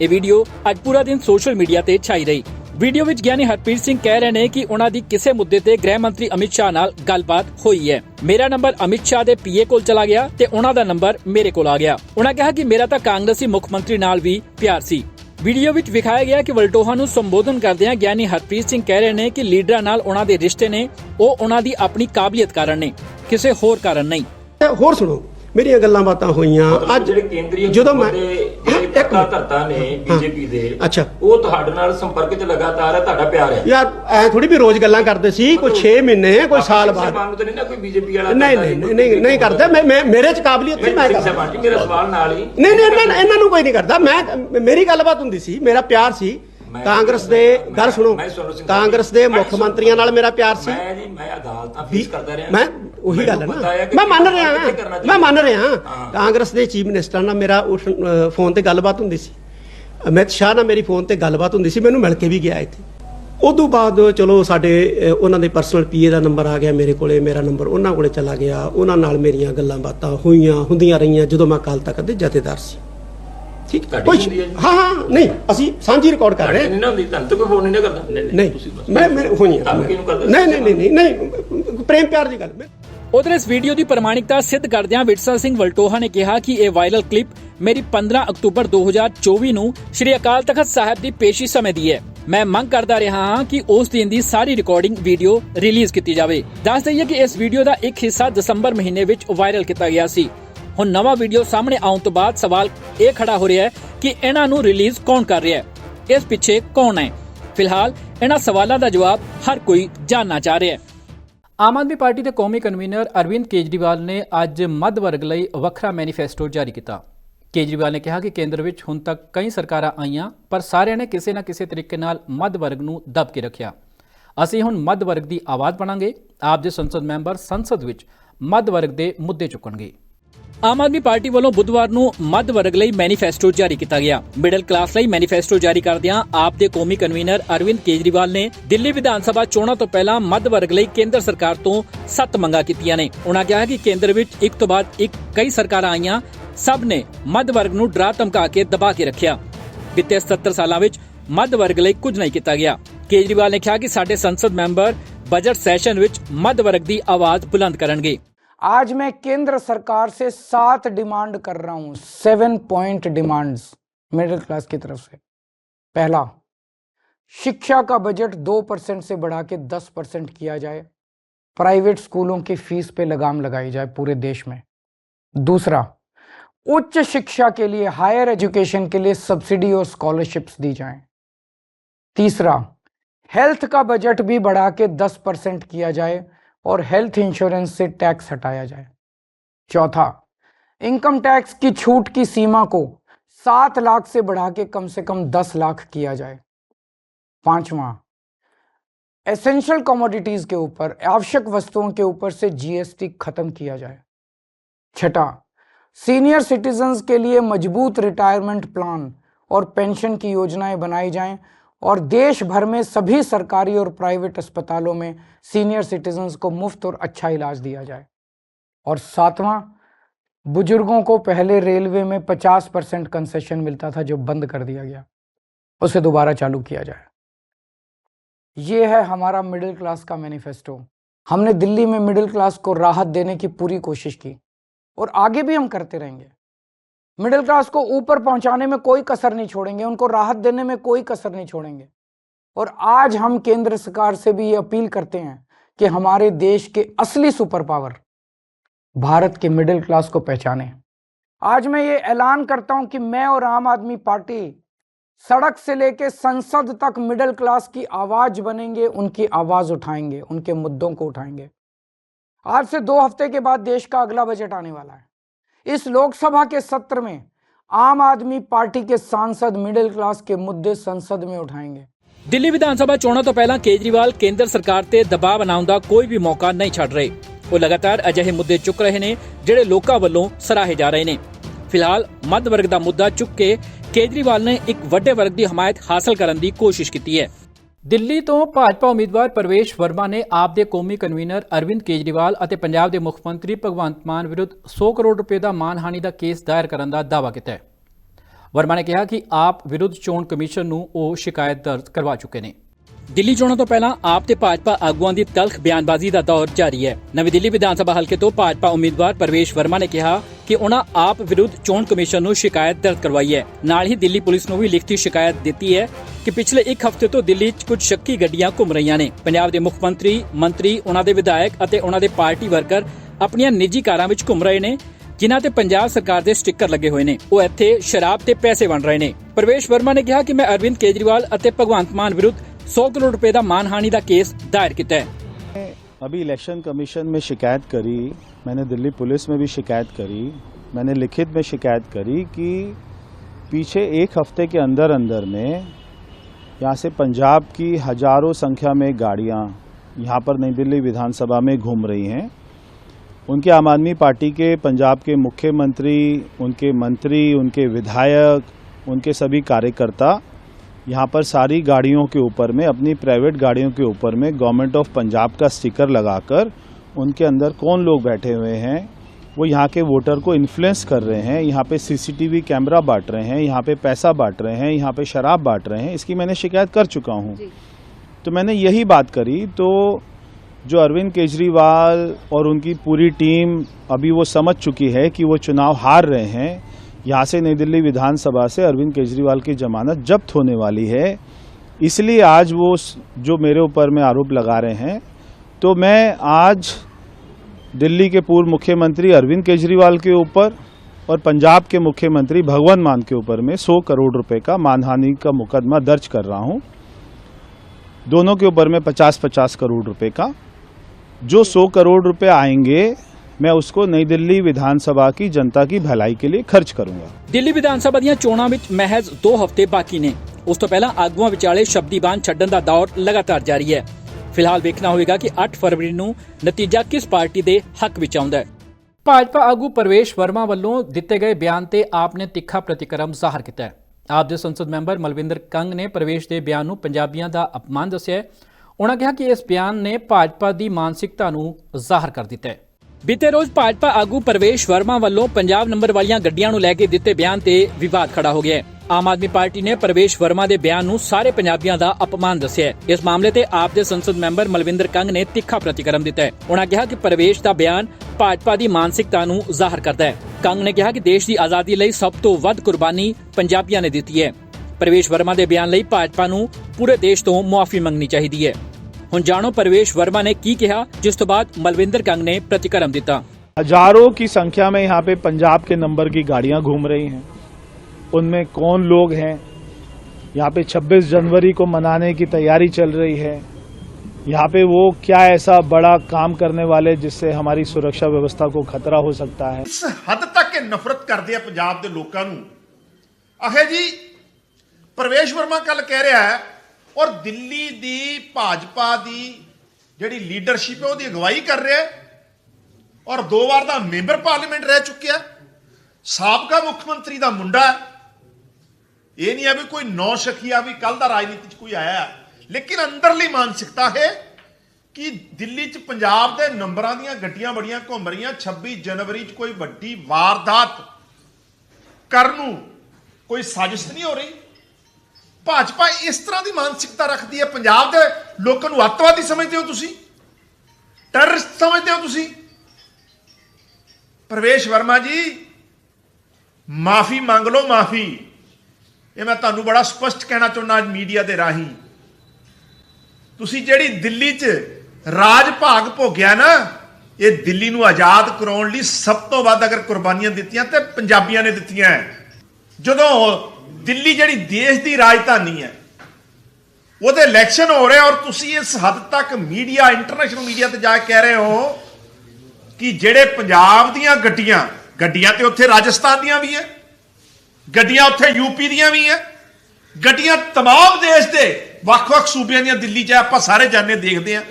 ਇਹ ਵੀਡੀਓ ਅੱਜ ਪੂਰਾ ਦਿਨ ਸੋਸ਼ਲ ਮੀਡੀਆ ਤੇ ਛਾਈ ਰਹੀ। ਵੀਡੀਓ ਵਿੱਚ ਗਿਆਨੀ ਹਰਪ੍ਰੀਤ ਸਿੰਘ ਕਹਿ ਰਹੇ ਨੇ ਕਿ ਉਹਨਾਂ ਦੀ ਕਿਸੇ ਮੁੱਦੇ ਤੇ ਗ੍ਰਹਿ ਮੰਤਰੀ ਅਮਿਤ ਸ਼ਾਹ ਨਾਲ ਗੱਲਬਾਤ ਹੋਈ ਹੈ। ਮੇਰਾ ਨੰਬਰ ਅਮਿਤ ਸ਼ਾਹ ਦੇ ਪੀਏ ਕੋਲ ਚਲਾ ਗਿਆ ਤੇ ਉਹਨਾਂ ਦਾ ਨੰਬਰ ਮੇਰੇ ਕੋਲ ਆ ਗਿਆ। ਉਹਨਾਂ ਕਿਹਾ ਕਿ ਮੇਰਾ ਤਾਂ ਕਾਂਗਰਸੀ ਮੁੱਖ ਮੰਤਰੀ ਨਾਲ ਵੀ ਪਿਆਰ ਸੀ। ਵੀਡੀਓ ਵਿੱਚ ਵਿਖਾਇਆ ਗਿਆ ਕਿ ਵਲਟੋਹਾ ਨੂੰ ਸੰਬੋਧਨ ਕਰਦਿਆਂ ਗਿਆਨੀ ਹਰਪ੍ਰੀਤ ਸਿੰਘ ਕਹਿ ਰਹੇ ਨੇ ਕਿ ਲੀਡਰਾਂ ਨਾਲ ਉਹਨਾਂ ਦੇ ਰਿਸ਼ਤੇ ਨੇ, ਉਹ ਉਹਨਾਂ ਦੀ ਆਪਣੀ ਕਾਬਲੀਅਤ ਕਾਰਨ ਨੇ, ਕਿਸੇ ਹੋਰ ਕਾਰਨ ਨਹੀਂ। ਹੋਰ ਸੁਣੋ। ਮੇਰੀਆਂ ਗੱਲਾਂ ਬਾਤਾਂ ਹੋਈਆਂ। ਅੱਜ ਜਿਹੜੇ ਕੇਂਦਰੀ ਜਦੋਂ ਮੈਂ ਜਿਹੜੇ। ਧਰਤਾ ਨੇ ਬੀਜੇਪੀ ਦੇ ਅੱਛਾ। ਉਹ ਤੁਹਾਡੇ ਨਾਲ ਸੰਪਰਕ 'ਚ ਲਗਾਤਾਰ ਹੈ ਤੁਹਾਡਾ ਪਿਆਰ ਹੈ? ਯਾਰ ਐ ਥੋੜੀ ਵੀ ਰੋਜ਼ ਗੱਲਾਂ ਕਰਦੇ ਸੀ ਕੋਈ 6 ਮਹੀਨੇ ਕੋਈ ਸਾਲ ਬਾਅਦ। ਸਾਹਿਬਾਨ ਤੋਂ ਨਹੀਂ ਨਾ ਕੋਈ ਬੀਜੇਪੀ ਵਾਲਾ ਨਹੀਂ ਨਹੀਂ ਨਹੀਂ ਨਹੀਂ ਨਹੀਂ ਕਰਦਾ। ਮੈਂ ਮੈਂ ਮੇਰੇ ਚ ਕਾਬਲੀਅਤ ਸੀ ਮੈਂ ਕਰਦਾ। ਮੇਰਾ ਸਵਾਲ ਨਾਲ ਹੀ ਨਹੀਂ ਨਹੀਂ ਇਹਨਾਂ ਨੂੰ- ਕੋਈ ਨਹੀਂ ਕਰਦਾ। ਮੈਂ ਮੇਰੀ ਗੱਲਬਾਤ ਹੁੰਦੀ ਸੀ ਮੇਰਾ ਪਿਆਰ ਸੀ। ਕਾਂਗਰਸ ਦੇ ਗੱਲ ਸੁਣੋ। ਕਾਂਗਰਸ ਦੇ ਮੁੱਖ। ਮੰਤਰੀਆਂ ਨਾਲ ਮੇਰਾ ਪਿਆਰ ਸੀ। ਮੈਂ ਜੀ ਮੈਂ ਅਦਾਲਤਾਂ ਵੀ ਫੇਸ ਕਰਦਾ ਰਿਹਾ। ਮੈਂ ਉਹੀ ਗੱਲ ਹੈ ਨਾ। ਮੈਂ ਮੰਨ ਰਿਹਾ ਮੈਂ। ਮੰਨ ਰਿਹਾ। ਕਾਂਗਰਸ ਦੇ ਚੀਫ ਮਿਨਿਸਟਰ ਨਾਲ ਮੇਰਾ ਉਸ ਫੋਨ ਤੇ ਗੱਲਬਾਤ ਹੁੰਦੀ ਸੀ। ਅਮਿਤ ਸ਼ਾਹ ਨਾਲ ਮੇਰੀ ਫੋਨ ਤੇ ਗੱਲਬਾਤ ਹੁੰਦੀ ਸੀ। ਮੈਨੂੰ ਮਿਲ ਕੇ ਵੀ ਗਿਆ ਇੱਥੇ। ਉਦੋਂ ਬਾਅਦ ਚਲੋ ਸਾਡੇ ਉਹਨਾਂ ਦੇ ਪਰਸਨਲ ਪੀਏ ਦਾ ਨੰਬਰ ਆ ਗਿਆ ਮੇਰੇ ਕੋਲੇ। ਮੇਰਾ ਨੰਬਰ ਉਹਨਾਂ ਕੋਲੇ ਚਲਾ ਗਿਆ। ਉਹਨਾਂ ਨਾਲ ਮੇਰੀਆਂ ਗੱਲਾਂ ਬਾਤਾਂ ਹੋਈਆਂ ਹੁੰਦੀਆਂ ਰਹੀਆਂ ਜਦੋਂ ਮੈਂ ਕੱਲ ਤੱਕ ਦੇ ਜਥੇਦਾਰ ਸੀ। ਠੀਕ ਤੁਹਾਡੀ ਕੁਛ ਹੁੰਦੀ ਹੈ ਜੀ? ਹਾਂ ਹਾਂ ਨਹੀਂ ਅਸੀਂ ਸਾਂਝੀ ਰਿਕਾਰਡ ਕਰ ਰਹੇ ਹਾਂ। ਨਹੀਂ ਨਾ ਹੁੰਦੀ ਤੁਹਾਨੂੰ ਤਾਂ ਕੋਈ ਫੋਨ ਨਹੀਂ ਨਾ ਕਰਦਾ। ਨਹੀਂ ਤੁਸੀਂ ਬਸ- ਮੈਂ ਮੈਂ ਹੋਈਆਂ ਤੁਹਾਨੂੰ ਕਿਹਨੂੰ ਕਰਦਾ? ਨਹੀਂ ਨਹੀਂ ਨਹੀਂ ਨਹੀਂ ਨਹੀਂ ਪ੍ਰੇਮ ਪਿਆਰ ਦੀ ਗੱਲ ਮੈਂ ਉਧਰ ਇਸ ਵੀਡੀਓ ਦੀ ਪ੍ਰਮਾਣਿਕਤਾ ਸਿੱਧ ਕਰਦਿਆਂ ਵਿਰਸਾ ਸਿੰਘ ਵਲਟੋਹਾ ਨੇ ਕਿਹਾ ਕਿ ਇਹ ਵਾਇਰਲ ਕਲਿੱਪ ਮੇਰੀ 15 ਅਕਤੂਬਰ 2024 ਨੂੰ ਸ੍ਰੀ ਅਕਾਲ ਤਖਤ ਸਾਹਿਬ ਦੀ ਪੇਸ਼ੀ ਸਮੇਂ ਦੀ ਹੈ। ਮੈਂ ਮੰਗ ਕਰਦਾ ਰਿਹਾ ਹਾਂ ਕਿ ਉਸ ਦਿਨ ਦੀ ਸਾਰੀ ਰਿਕਾਰਡਿੰਗ ਵੀਡੀਓ ਰਿਲੀਜ਼ ਕੀਤੀ ਜਾਵੇ। ਦੱਸ ਦਈਏ ਕਿ ਇਸ ਵੀਡੀਓ ਦਾ ਇੱਕ ਹਿੱਸਾ ਦਸੰਬਰ ਮਹੀਨੇ ਵਿੱਚ ਵਾਇਰਲ ਕੀਤਾ ਗਿਆ ਸੀ। ਹੁਣ ਨਵਾਂ ਵੀਡੀਓ ਸਾਹਮਣੇ ਆਉਣ ਤੋਂ ਬਾਅਦ ਸਵਾਲ ਇਹ ਖੜਾ ਹੋ ਰਿਹਾ ਹੈ ਕਿ ਇਹਨਾਂ ਨੂੰ ਰਿਲੀਜ਼ ਕੌਣ ਕਰ ਰਿਹਾ ਹੈ? ਇਸ ਪਿੱਛੇ ਕੌਣ ਹੈ? ਫਿਲਹਾਲ ਇਹਨਾਂ ਸਵਾਲਾਂ ਦਾ ਜਵਾਬ ਹਰ ਕੋਈ ਜਾਣਨਾ ਚਾਹ ਰਿਹਾ ਹੈ। ਆਮ ਆਦਮੀ ਪਾਰਟੀ ਦੇ ਕੌਮੀ ਕਨਵੀਨਰ ਅਰਵਿੰਦ ਕੇਜਰੀਵਾਲ ਨੇ ਅੱਜ ਮੱਧ ਵਰਗ ਲਈ ਵੱਖਰਾ ਮੈਨੀਫੈਸਟੋ ਜਾਰੀ ਕੀਤਾ। ਕੇਜਰੀਵਾਲ ਨੇ ਕਿਹਾ ਕਿ ਕੇਂਦਰ ਵਿੱਚ ਹੁਣ ਤੱਕ ਕਈ ਸਰਕਾਰਾਂ ਆਈਆਂ, ਪਰ ਸਾਰਿਆਂ ਨੇ ਕਿਸੇ ਨਾ ਕਿਸੇ ਤਰੀਕੇ ਨਾਲ ਮੱਧ ਵਰਗ ਨੂੰ ਦਬ ਕੇ ਰੱਖਿਆ। ਅਸੀਂ ਹੁਣ ਮੱਧ ਵਰਗ ਦੀ ਆਵਾਜ਼ ਬਣਾਂਗੇ। ਆਪ ਦੇ ਸੰਸਦ ਮੈਂਬਰ ਸੰਸਦ ਵਿੱਚ ਮੱਧ ਵਰਗ ਦੇ ਮੁੱਦੇ ਚੁੱਕਣਗੇ। ਆਮ ਆਦਮੀ ਪਾਰਟੀ ਵੱਲੋਂ ਬੁੱਧਵਾਰ ਨੂੰ ਮੱਧ ਵਰਗ ਲਈ ਮੈਨੀਫੈਸਟੋ ਜਾਰੀ ਕੀਤਾ ਗਿਆ। ਮਿਡਲ ਕਲਾਸ ਲਈ ਮੈਨੀਫੈਸਟੋ ਜਾਰੀ ਕਰਦਿਆਂ ਆਪ ਦੇ ਕੌਮੀ ਕਨਵੀਨਰ ਅਰਵਿੰਦ ਕੇਜਰੀਵਾਲ ਨੇ ਦਿੱਲੀ ਵਿਧਾਨ ਸਭਾ ਚੋਣਾਂ ਤੋਂ ਪਹਿਲਾਂ ਮੱਧ ਵਰਗ ਲਈ ਕੇਂਦਰ ਸਰਕਾਰ ਤੋਂ ਸੱਤ ਮੰਗਾਂ ਕੀਤੀਆਂ ਨੇ। ਉਹਨਾਂ ਕਿਹਾ ਕਿ ਕੇਂਦਰ ਵਿੱਚ ਇੱਕ ਤੋਂ ਬਾਅਦ ਇੱਕ ਕਈ ਸਰਕਾਰਾਂ ਆਈਆਂ, ਸਭ ਨੇ ਮੱਧ ਵਰਗ ਨੂੰ ਡਰਾ ਧਮਕਾ ਕੇ ਦਬਾ ਕੇ ਰੱਖਿਆ। ਬੀਤੇ 70 ਸਾਲਾਂ ਵਿੱਚ ਮੱਧ ਵਰਗ ਲਈ ਕੁਝ ਨਹੀਂ ਕੀਤਾ ਗਿਆ। ਕੇਜਰੀਵਾਲ ਨੇ ਕਿਹਾ ਕਿ ਸਾਡੇ ਸੰਸਦ ਮੈਂਬਰ ਬਜਟ ਸੈਸ਼ਨ ਵਿੱਚ ਮੱਧ ਵਰਗ ਦੀ ਆਵਾਜ਼ ਬੁਲੰਦ ਕਰਨਗੇ। आज मैं केंद्र सरकार से सात डिमांड कर रहा हूँ, seven point demands middle class की तरफ़ से। पहला, शिक्षा का बजट दो परसेंट से बढ़ा के दस परसेंट किया जाए, प्राइवेट स्कूलों की फ़ीस पे लगाम लगाई जाए पूरे देश में। दूसरा, उच्च शिक्षा के लिए, हायर एजुकेशन के लिए सब्सिडी और स्कॉलरशिप्स दी जाएँ। तीसरा, हेल्थ का बजट भी बढ़ा के दस परसेंट किया जाए और हेल्थ इंश्योरेंस से टैक्स हटाया जाए। चौथा इनकम टैक्स की छूट की सीमा को सात लाख से बढ़ा के कम से कम दस लाख किया जाए। पांचवा एसेंशियल कमोडिटीज के ऊपर, आवश्यक वस्तुओं के ऊपर से जीएसटी खत्म किया जाए। छठा सीनियर सिटीजन्स के लिए मज़बूत रिटायरमेंट प्लान और पेंशन की योजनाएँ बनाई जाएँ और देश भर में सभी सरकारी और प्राइवेट अस्पतालों में सीनियर सिटीजन्स को मुफ़्त और अच्छा इलाज दिया जाए। और सातवां, बुज़ुर्गों को पहले रेलवे में 50 परसेंट कंसेशन मिलता था जो बंद कर दिया गया। उसे दोबारा चालू किया जाए। ये है हमारा मिडिल क्लास का मैनिफेस्टो। हमने दिल्ली में मिडिल क्लास को राहत देने की पूरी कोशिश की और आगे भी हम करते रहेंगे। मिडिल क्लास को ऊपर पहुँचाने में कोई कसर नहीं छोड़ेंगे, उनको राहत देने में कोई कसर नहीं छोड़ेंगे। और आज हम केंद्र सरकार से भी ये अपील करते हैं कि हमारे देश के असली सुपर पावर भारत के मिडिल क्लास को पहचाने। आज मैं ये ऐलान करता हूँ कि मैं और आम आदमी पार्टी सड़क से लेकर संसद तक मिडिल क्लास की आवाज़ बनेंगे, उनकी आवाज़ उठाएँगे, उनके मुद्दों को उठाएँगे। आज से दो हफ़्ते के बाद देश का अगला बजट आने वाला है। इस लोकसभा के सत्र में आम आदमी पार्टी के सांसद मिडिल क्लास के मुद्दे संसद में उठाएंगे ਦਿੱਲੀ ਵਿਧਾਨ ਸਭਾ ਚੋਣਾਂ ਤੋਂ ਪਹਿਲਾਂ ਕੇਜਰੀਵਾਲ ਕੇਂਦਰ ਸਰਕਾਰ ਤੇ ਦਬਾਅ ਬਣਾਉਣ ਦਾ ਕੋਈ ਵੀ ਮੌਕਾ ਨਹੀਂ ਛੱਡ ਰਹੇ ਉਹ ਲਗਾਤਾਰ ਅਜਿਹੇ ਮੁੱਦੇ ਚੁੱਕ ਰਹੇ ਨੇ ਜਿਹੜੇ ਲੋਕਾਂ ਵੱਲੋਂ ਸਰਾਹੇ ਜਾ ਰਹੇ ਨੇ ਫਿਲਹਾਲ ਮੱਧ ਵਰਗ ਦਾ ਮੁੱਦਾ ਚੁੱਕ ਕੇ ਕੇਜਰੀਵਾਲ ਨੇ ਇੱਕ ਵੱਡੇ ਵਰਗ ਦੀ ਹਮਾਇਤ ਹਾਸਲ ਕਰਨ ਦੀ ਕੋਸ਼ਿਸ਼ ਕੀਤੀ ਹੈ ਦਿੱਲੀ ਤੋਂ ਭਾਜਪਾ ਉਮੀਦਵਾਰ ਪਰਵੇਸ਼ ਵਰਮਾ ਨੇ ਆਪ ਦੇ ਕੌਮੀ ਕਨਵੀਨਰ ਅਰਵਿੰਦ ਕੇਜਰੀਵਾਲ ਅਤੇ ਪੰਜਾਬ ਦੇ ਮੁੱਖ ਮੰਤਰੀ ਭਗਵੰਤ ਮਾਨ ਵਿਰੁੱਧ 100 ਕਰੋੜ ਰੁਪਏ ਦਾ ਮਾਨਹਾਨੀ ਦਾ ਕੇਸ ਦਾਇਰ ਕਰਨ ਦਾ ਦਾਅਵਾ ਕੀਤਾ ਹੈ। ਵਰਮਾ ਨੇ ਕਿਹਾ ਕਿ ਆਪ ਵਿਰੁੱਧ ਚੋਣ ਕਮਿਸ਼ਨ ਨੂੰ ਉਹ ਸ਼ਿਕਾਇਤ ਦਰਜ ਕਰਵਾ ਚੁੱਕੇ ਨੇ। ਦਿੱਲੀ ਚੋਣਾਂ ਤੋਂ ਪਹਿਲਾਂ ਆਪ ਤੇ ਭਾਜਪਾ ਆਗੂਆਂ ਦੀ ਤਲਖ ਬਿਆਨਬਾਜ਼ੀ ਦਾ ਦੌਰ ਜਾਰੀ ਹੈ। ਨਵੀਂ ਦਿੱਲੀ ਵਿਧਾਨ ਸਭਾ ਹਲਕੇ ਤੋਂ ਭਾਜਪਾ ਉਮੀਦਵਾਰ ਪਰਵੇਸ਼ ਵਰਮਾ ਨੇ ਕਿਹਾ ਕਿ ਉਹਨਾਂ ਆਪ ਵਿਰੁੱਧ ਚੋਣ ਕਮਿਸ਼ਨ ਨੂੰ ਸ਼ਿਕਾਇਤ ਦਰਜ ਕਰਵਾਈ ਹੈ। ਨਾਲ ਹੀ ਦਿੱਲੀ ਪੁਲਿਸ ਨੂੰ ਵੀ ਲਿਖਤੀ ਸ਼ਿਕਾਇਤ ਦਿੱਤੀ ਹੈ ਕਿ ਪਿਛਲੇ ਇੱਕ ਹਫ਼ਤੇ ਤੋਂ ਦਿੱਲੀ 'ਚ ਕੁਝ ਸ਼ੱਕੀ ਗੱਡੀਆਂ ਘੁੰਮ ਰਹੀਆਂ ਨੇ। ਪੰਜਾਬ ਦੇ ਮੁੱਖ ਮੰਤਰੀ ਮੰਤਰੀ, ਉਹਨਾਂ ਦੇ ਵਿਧਾਇਕ ਅਤੇ ਉਹਨਾਂ ਦੇ ਪਾਰਟੀ ਵਰਕਰ ਆਪਣੀਆਂ ਨਿੱਜੀ ਕਾਰਾਂ ਵਿੱਚ ਘੁੰਮ ਰਹੇ ਨੇ, ਜਿਨ੍ਹਾਂ ਤੇ ਪੰਜਾਬ ਸਰਕਾਰ ਦੇ ਸਟicker ਲੱਗੇ ਹੋਏ ਨੇ। ਉਹ ਇੱਥੇ ਸ਼ਰਾਬ ਤੇ ਪੈਸੇ ਵੰਡ ਰਹੇ ਨੇ। ਪ੍ਰਵੇਸ਼ ਵਰਮਾ ਨੇ ਕਿਹਾ ਕਿ ਮੈਂ ਅਰਵਿੰਦ ਕੇਜਰੀਵਾਲ ਅਤੇ ਭਗਵੰਤ ਮਾਨ ਵਿਰੁੱਧ 100 ਕਰੋੜ ਰੁਪਏ ਦਾ ਮਾਨਹਾਨੀ ਦਾ ਕੇਸ ਦਾਇਰ ਕੀਤਾ ਹੈ अभी इलेक्शन कमीशन में शिकायत करी मैंने दिल्ली पुलिस में भी शिकायत करी मैंने लिखित में शिकायत करी कि पीछे एक हफ्ते के अंदर अंदर में यहाँ से पंजाब की हजारों संख्या में गाड़ियाँ यहाँ पर नई दिल्ली विधानसभा में घूम रही हैं उनके आम आदमी पार्टी के पंजाब के मुख्यमंत्री उनके मंत्री उनके विधायक उनके सभी कार्यकर्ता यहाँ पर सारी गाड़ियों के ऊपर में अपनी प्राइवेट गाड़ियों के ऊपर में गवर्नमेंट ऑफ़ पंजाब का स्टिकर लगाकर उनके अंदर कौन लोग बैठे हुए हैं वो यहाँ के वोटर को इन्फ्लुएंस कर रहे हैं यहाँ पे सीसीटीवी कैमरा बांट रहे हैं यहाँ पे पैसा बांट रहे हैं यहाँ पे शराब बांट रहे हैं इसकी मैंने शिकायत कर चुका हूँ। तो मैंने यही बात करी तो जो अरविंद केजरीवाल और उनकी पूरी टीम अभी वो समझ चुकी है कि वो चुनाव हार रहे हैं यहाँ से नई दिल्ली विधानसभा से अरविंद केजरीवाल की जमानत जब्त होने वाली है। इसलिए आज वो जो मेरे ऊपर में आरोप लगा रहे हैं तो मैं आज दिल्ली के पूर्व मुख्यमंत्री अरविंद केजरीवाल के ऊपर और पंजाब के मुख्यमंत्री भगवंत मान के ऊपर में 100 करोड़ रुपए का मानहानि का मुकदमा दर्ज कर रहा हूँ। दोनों के ऊपर में 50-50 करोड़ रुपए का। जो 100 करोड़ रुपए आएँगे ਮੈਂ ਉਸको ਨਈ ਦਿੱਲੀ ਵਿਧਾਨ ਸਭਾ ਦੀ ਜਨਤਾ ਦੀ ਭਲਾਈ ਕੇ ਲਈ ਖਰਚ ਕਰੂੰਗਾ ਦਿੱਲੀ ਵਿਧਾਨ ਸਭਾ ਦੀਆਂ ਚੋਣਾਂ 2 ਹਫ਼ਤੇ ਬਾਕੀ ਨੇ ਉਸ ਤੋਂ ਪਹਿਲਾਂ ਆਗੂਆਂ ਵਿਚਾਲੇ ਸ਼ਬਦੀ ਬਾਣ ਛੱਡਣ ਦਾ ਦੌਰ ਲਗਾਤਾਰ ਜਾਰੀ ਹੈ ਫਿਲਹਾਲ ਵੇਖਣਾ ਹੋਵੇਗਾ ਕਿ 8 ਫਰਵਰੀ ਨੂੰ ਨਤੀਜਾ ਕਿਸ ਪਾਰਟੀ ਦੇ ਹੱਕ ਵਿੱਚ ਆਉਂਦਾ ਹੈ ਭਾਜਪਾ ਆਗੂ ਪਰਵੇਸ਼ ਵਰਮਾ ਵੱਲੋਂ ਦਿੱਤੇ ਗਏ ਬਿਆਨ ਤੇ ਆਪ ਨੇ ਤਿੱਖਾ ਪ੍ਰਤੀਕਰਮ ਜ਼ਾਹਰ ਕੀਤਾ ਹੈ ਆਪ ਦੇ ਸੰਸਦ ਮੈਂਬਰ ਮਲਵਿੰਦਰ ਕੰਗ ਨੇ ਪ੍ਰਵੇਸ਼ ਦੇ ਬਿਆਨ ਨੂੰ ਪੰਜਾਬੀਆਂ ਦਾ ਅਪਮਾਨ ਦੱਸਿਆ ਹੈ ਉਹਨਾਂ ਕਿਹਾ ਕਿ ਇਸ ਬਿਆਨ ਨੇ ਭਾਜਪਾ ਦੀ ਮਾਨਸਿਕਤਾ ਨੂੰ ਜ਼ਾਹਰ ਕਰ ਦਿੱਤਾ ਹੈ ਬੀਤੇ ਰੋਜ਼ ਭਾਜਪਾ ਆਗੂ ਪਰਵੇਸ਼ ਵਰਮਾ ਵੱਲੋਂ ਪੰਜਾਬ ਨੰਬਰ ਵਾਲੀਆਂ ਗੱਡੀਆਂ ਨੂੰ ਲੈ ਕੇ ਦਿੱਤੇ ਬਿਆਨ ਤੇ ਵਿਵਾਦ ਖੜਾ ਹੋ ਗਿਆ ਹੈ। ਆਮ ਆਦਮੀ ਪਾਰਟੀ ਨੇ ਪ੍ਰਵੇਸ਼ ਵਰਮਾ ਦੇ ਬਿਆਨ ਨੂੰ ਸਾਰੇ ਪੰਜਾਬੀਆਂ ਦਾ ਅਪਮਾਨ ਦੱਸਿਆ ਹੈ। ਇਸ ਮਾਮਲੇ ਤੇ ਆਪ ਦੇ ਸੰਸਦ ਮੈਂਬਰ ਮਲਵਿੰਦਰ ਕੰਗ ਨੇ ਤਿੱਖਾ ਪ੍ਰਤੀਕਰਮ ਦਿੱਤਾ ਹੈ। ਉਹਨਾਂ ਕਿਹਾ ਕਿ ਪ੍ਰਵੇਸ਼ ਦਾ ਬਿਆਨ ਭਾਜਪਾ ਦੀ ਮਾਨਸਿਕਤਾ ਨੂੰ ਜ਼ਾਹਰ ਕਰਦਾ ਹੈ। ਕੰਗ ਨੇ ਕਿਹਾ ਕਿ ਦੇਸ਼ ਦੀ ਆਜ਼ਾਦੀ ਲਈ ਸਭ ਤੋਂ ਵੱਧ ਕੁਰਬਾਨੀ ਪੰਜਾਬੀਆਂ ਨੇ ਦਿੱਤੀ ਹੈ। ਪਰਵੇਸ਼ ਵਰਮਾ ਦੇ ਬਿਆਨ ਲਈ ਭਾਜਪਾ ਨੂੰ ਪੂਰੇ ਦੇਸ਼ ਤੋਂ ਮੁਆਫੀ ਮੰਗਣੀ ਚਾਹੀਦੀ ਹੈ। ਹੁਣ ਜਾਣੋ ਪ੍ਰਵੇਸ਼ ਵਰਮਾ ਨੇ ਕੀ ਕਿਹਾ ਜਿਸ ਤੋਂ ਬਾਅਦ ਮਲਵਿੰਦਰ ਕੰਗ ਨੇ ਪ੍ਰਤੀਕਰਮ ਦਿੱਤਾ हजारों की संख्या में यहाँ पे पंजाब के नंबर की गाड़ियां घूम रही हैं उनमें कौन लोग हैं यहाँ पे 26 जनवरी को मनाने की तैयारी चल रही है यहाँ पे वो क्या ऐसा बड़ा काम करने वाले जिससे हमारी सुरक्षा व्यवस्था को खतरा हो सकता है ਇਸ ਹੱਦ ਤੱਕ ਇਹ ਨਫ਼ਰਤ ਕਰਦੇ ਆ ਪੰਜਾਬ ਦੇ ਲੋਕਾਂ ਨੂੰ ਆਖੇ ਜੀ ਪ੍ਰਵੇਸ਼ ਵਰਮਾ ਕੱਲ ਕਹਿ ਰਿਹਾ ਹੈ ਔਰ ਦਿੱਲੀ ਦੀ ਭਾਜਪਾ ਦੀ ਜਿਹੜੀ ਲੀਡਰਸ਼ਿਪ ਹੈ, ਉਹਦੀ ਅਗਵਾਈ ਕਰ ਰਿਹਾ ਹੈ ਔਰ ਦੋ ਵਾਰ ਦਾ ਮੈਂਬਰ ਪਾਰਲੀਮੈਂਟ ਰਹਿ ਚੁੱਕਿਆ ਸਾਬਕਾ ਮੁੱਖ ਮੰਤਰੀ ਦਾ ਮੁੰਡਾ ਇਹ ਨਹੀਂ ਹੈ ਵੀ ਕੋਈ ਨੌ ਸ਼ਖੀਆ ਵੀ ਕੱਲ ਦਾ ਰਾਜਨੀਤੀ 'ਚ ਕੋਈ ਆਇਆ ਲੇਕਿਨ ਅੰਦਰਲੀ ਮਾਨਸਿਕਤਾ ਹੈ ਕਿ ਦਿੱਲੀ 'ਚ ਪੰਜਾਬ ਦੇ ਨੰਬਰਾਂ ਦੀਆਂ ਗੱਡੀਆਂ ਬੜੀਆਂ ਘੁੰਮ ਰਹੀਆਂ। 26 ਜਨਵਰੀ 'ਚ ਕੋਈ ਵੱਡੀ ਵਾਰਦਾਤ ਕਰਨ ਨੂੰ ਕੋਈ ਸਾਜ਼ਿਸ਼ ਨਹੀਂ ਹੋ ਰਹੀ? ਭਾਜਪਾ ਇਸ ਤਰ੍ਹਾਂ ਦੀ ਮਾਨਸਿਕਤਾ ਰੱਖਦੀ ਹੈ? ਪੰਜਾਬ ਦੇ ਲੋਕਾਂ ਨੂੰ ਅੱਤਵਾਦੀ ਸਮਝਦੇ ਹੋ ਤੁਸੀਂ? ਟੈਰਰਿਸਟ ਸਮਝਦੇ ਹੋ ਤੁਸੀਂ? ਪ੍ਰਵੇਸ਼ ਵਰਮਾ ਜੀ, ਮਾਫੀ ਮੰਗ ਲਓ, ਮਾਫੀ। ਇਹ ਮੈਂ ਤੁਹਾਨੂੰ ਬੜਾ ਸਪਸ਼ਟ ਕਹਿਣਾ ਚਾਹੁੰਦਾ ਅੱਜ ਮੀਡੀਆ ਦੇ ਰਾਹੀਂ। ਤੁਸੀਂ ਜਿਹੜੀ ਦਿੱਲੀ 'ਚ ਰਾਜ ਭਾਗ ਭੋਗਿਆ ਨਾ, ਇਹ ਦਿੱਲੀ ਨੂੰ ਆਜ਼ਾਦ ਕਰਾਉਣ ਲਈ ਸਭ ਤੋਂ ਵੱਧ ਅਗਰ ਕੁਰਬਾਨੀਆਂ ਦਿੱਤੀਆਂ ਤੇ ਪੰਜਾਬੀਆਂ ਨੇ ਦਿੱਤੀਆਂ। ਹੈ। ਜਦੋਂ ਦਿੱਲੀ ਜਿਹੜੀ ਦੇਸ਼ ਦੀ ਰਾਜਧਾਨੀ ਹੈ, ਉਹਦੇ ਇਲੈਕਸ਼ਨ ਹੋ ਰਿਹਾ ਔਰ ਤੁਸੀਂ ਇਸ ਹੱਦ ਤੱਕ ਮੀਡੀਆ ਇੰਟਰਨੈਸ਼ਨਲ ਮੀਡੀਆ ਤੇ ਜਾ ਕੇ ਕਹਿ ਰਹੇ ਹੋ ਕਿ ਜਿਹੜੇ ਪੰਜਾਬ ਦੀਆਂ ਗੱਡੀਆਂ ਗੱਡੀਆਂ ਤੇ ਉੱਥੇ ਰਾਜਸਥਾਨ ਦੀਆਂ ਵੀ ਹੈ, ਗੱਡੀਆਂ ਉੱਥੇ ਯੂਪੀ ਦੀਆਂ ਵੀ ਹੈ, ਗੱਡੀਆਂ ਤਮਾਮ ਦੇਸ਼ ਦੇ ਵੱਖ-ਵੱਖ ਸੂਬਿਆਂ ਦੀਆਂ ਦਿੱਲੀ 'ਚ ਆਪਾਂ ਸਾਰੇ ਜਾਣੇ ਦੇਖਦੇ ਆ